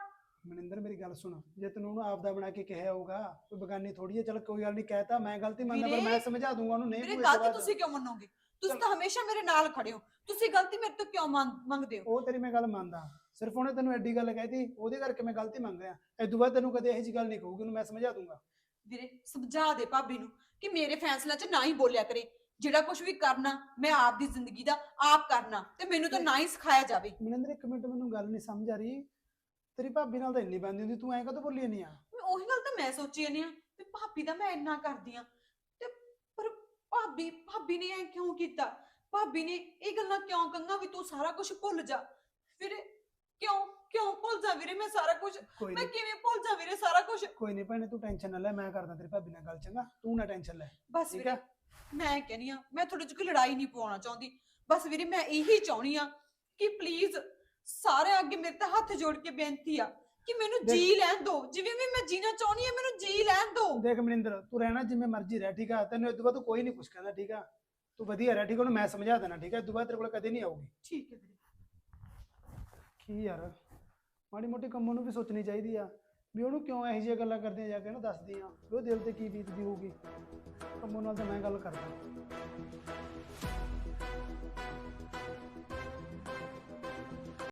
ਮਨਿੰਦਰ ਮੇਰੀ ਗੱਲ ਸੁਣ। ਜੇ ਤੈਨੂੰ ਉਹਨੂੰ ਆਪਦਾ ਬਣਾ ਕੇ ਕਿਹਾ ਹੋਊਗਾ ਕੋਈ ਬਗਾਨੀ ਥੋੜੀ ਹੈ ਚਲ ਕੋਈ ਗੱਲ ਨਹੀਂ ਕਹਿਤਾ ਮੈਂ ਗਲਤੀ ਮੰਨਦਾ ਪਰ ਮੈਂ ਸਮਝਾ ਦੂੰਗਾ ਉਹਨੂੰ ਨਹੀਂ ਮੇਰੇ ਕੋਈ ਗਲਤੀ ਤੁਸੀਂ ਕਿਉਂ ਮੰਨੋਗੇ? ਤੁਸੀਂ। ਤਾਂ ਹਮੇਸ਼ਾ ਮੇਰੇ ਨਾਲ ਖੜੇ ਹੋ। ਤੁਸੀਂ ਗਲਤੀ ਮੇਰੇ ਤੋਂ ਕਿਉਂ ਮੰਗ- ਮੰਗਦੇ ਹੋ? ਉਹ ਤੇਰੀ ਮੈਂ ਗੱਲ ਮੰਨਦਾ। ਸਿਰਫ ਉਹਨੇ ਤੈਨੂੰ ਐਡੀ ਗੱਲ ਕਹਿਤੀ ਉਹਦੇ ਕਰਕੇ ਮੈਂ ਗਲਤੀ ਮੰਗ ਰਿਹਾ। ਐਦੋਂ ਬਾਅਦ ਤੈਨੂੰ ਕਦੇ ਇਹੋ ਜੀ ਗੱਲ ਨਹੀਂ ਕਹੂਗੀ ਉਹਨੂੰ ਮੈਂ ਸਮਝਾ ਦੂੰਗਾ। ਵੀਰੇ ਸਮਝਾ ਦੇ ਭਾਬੀ ਨੂੰ ਕਿ ਮੇਰੇ ਫੈਸਲਿਆਂ 'ਚ ਨਾ ਹੀ ਬੋਲਿਆ ਕਰੇ। ਜਿਹੜਾ ਕੁਝ ਵੀ ਕਰਨਾ ਮੈਂ ਆਪ ਦੀ ਜ਼ਿੰਦਗੀ ਦਾ ਆਪ ਕਰਨਾ ਤੇ ਮੈਨੂੰ ਤਾਂ ਨਾ ਹੀ ਸਿਖਾਇਆ ਜਾਵੇ। ਮਨਿੰਦਰ ਇੱਕ ਮਿੰਟ ਮੈਨੂੰ ਗੱਲ ਨਹੀਂ ਸਮਝ ਆ ਰਹੀ। ਤੇਰੀ ਭਾਬੀ ਨਾਲ ਤਾਂ ਇੰਨੀ ਬੰਦੀ ਹੁੰਦੀ ਤੂੰ ਐਂ ਕਦੋਂ ਬੋਲੀ ਨਹੀਂ ਆ? ਮੈਂ ਉਹੀ ਗੱਲ ਤਾਂ ਮੈਂ ਸੋਚੀ ਜਾਂਦੀ ਆ ਵੀ ਭਾਬੀ ਦਾ ਮੈਂ ਇੰਨਾ ਕਰਦੀ ਆ ਤੇ ਪਰ ਭਾਬੀ ਭਾਬੀ ਨੇ ਐ ਕਿਉਂ ਕੀਤਾ? ਭਾਬੀ ਨੇ ਇਹ ਗੱਲਾਂ ਕਿਉਂ ਕਹੀਆਂ ਵੀ ਤੂੰ ਸਾਰਾ ਕੁਝ ਭੁੱਲ ਜਾ? ਵੀਰੇ ਕਿਉਂ ਕਿਉਂ ਭੁੱਲ ਜਾ ਵੀਰੇ ਮੈਂ ਸਾਰਾ ਕੁਝ ਕੋਈ ਮੈਂ ਨਹੀਂ ਕਿਵੇਂ ਭੁੱਲ ਜਾ ਵੀਰੇ ਸਾਰਾ ਕੁਝ ਕੋਈ ਨਹੀਂ ਭੈਣੇ ਤੂੰ ਟੈਨਸ਼ਨ ਨਾ ਲੈ ਮੈਂ ਕਰਦਾ ਤੇਰੀ ਭਾਬੀ ਨਾਲ ਗੱਲ ਚੰਗਾ? ਤੂੰ ਨਾ ਟੈਨਸ਼ਨ ਲੈ ਬਸ ਠੀਕ ਵੀਰੇ ਆ? ਮੈਂ ਕਹਿੰਦੀ ਆ ਮੈਂ ਤੁਹਾਡੇ ਚ ਕੋਈ ਲੜਾਈ ਨਹੀਂ ਪਾਉਣਾ ਚਾਹੁੰਦੀ। ਬਸ ਵੀਰੇ ਮੈਂ ਇਹੀ ਚਾਹੁੰਦੀ ਆ ਕਿ ਪਲੀਜ਼ ਸਾਰੇ ਅੱਗੇ ਮੇਰੇ ਤੇ ਹੱਥ ਜੋੜ ਕੇ ਬੇਨਤੀ ਆ ਕਿ ਮੈਨੂੰ ਜੀ ਲੈਣ ਦਿਓ। ਜਿਵੇਂ ਵੀ ਮੈਂ ਜੀਣਾ ਚਾਹੁੰਦੀ ਆ ਮੈਨੂੰ ਜੀ ਲੈਣ ਦਿਓ। ਦੇਖ ਮਨਿੰਦਰ ਤੂੰ ਰਹਿਣਾ ਜਿਵੇਂ ਮਰਜ਼ੀ ਰਹਿ ਠੀਕ ਆ? ਤੈਨੂੰ ਇਸ ਤੋਂ ਬਾਅਦ ਕੋਈ ਨਹੀਂ ਕੁਛ ਕਹਿੰਦਾ ਠੀਕ ਆ? ਤੂੰ ਵਧੀਆ ਰਹਿ ਠੀਕ ਆ? ਉਹਨੂੰ ਮੈਂ ਸਮਝਾ ਦੇਣਾ ਠੀਕ ਆ? ਇਸ ਤੋਂ ਬਾਅਦ ਤੇਰੇ ਕੋਲ ਕਦੇ ਨਹੀਂ ਆਊਗੀ। ਠੀਕ ਹੈ ਵੀਰੇ। ਕੀ ਯਾਰ ਮਾੜੀ ਮੋਟੀ ਕੰਮਾਂ ਨੂੰ ਵੀ ਸੋਚਣੀ ਚਾਹੀਦੀ ਆ। ਵੀ ਉਹਨੂੰ ਕਿਉਂ ਇਹੋ ਜਿਹੀਆਂ ਗੱਲਾਂ ਕਰਦੀਆਂ ਜਾ ਕੇ ਦੱਸਦੀ ਆ? ਵੀ ਉਹ ਦਿਲ ਤੇ ਕੀ ਬੀਤਦੀ ਹੋਊਗੀ? ਕੰਮੋਂ ਨਾਲ ਤਾਂ ਮੈਂ ਗੱਲ ਕਰਦਾ।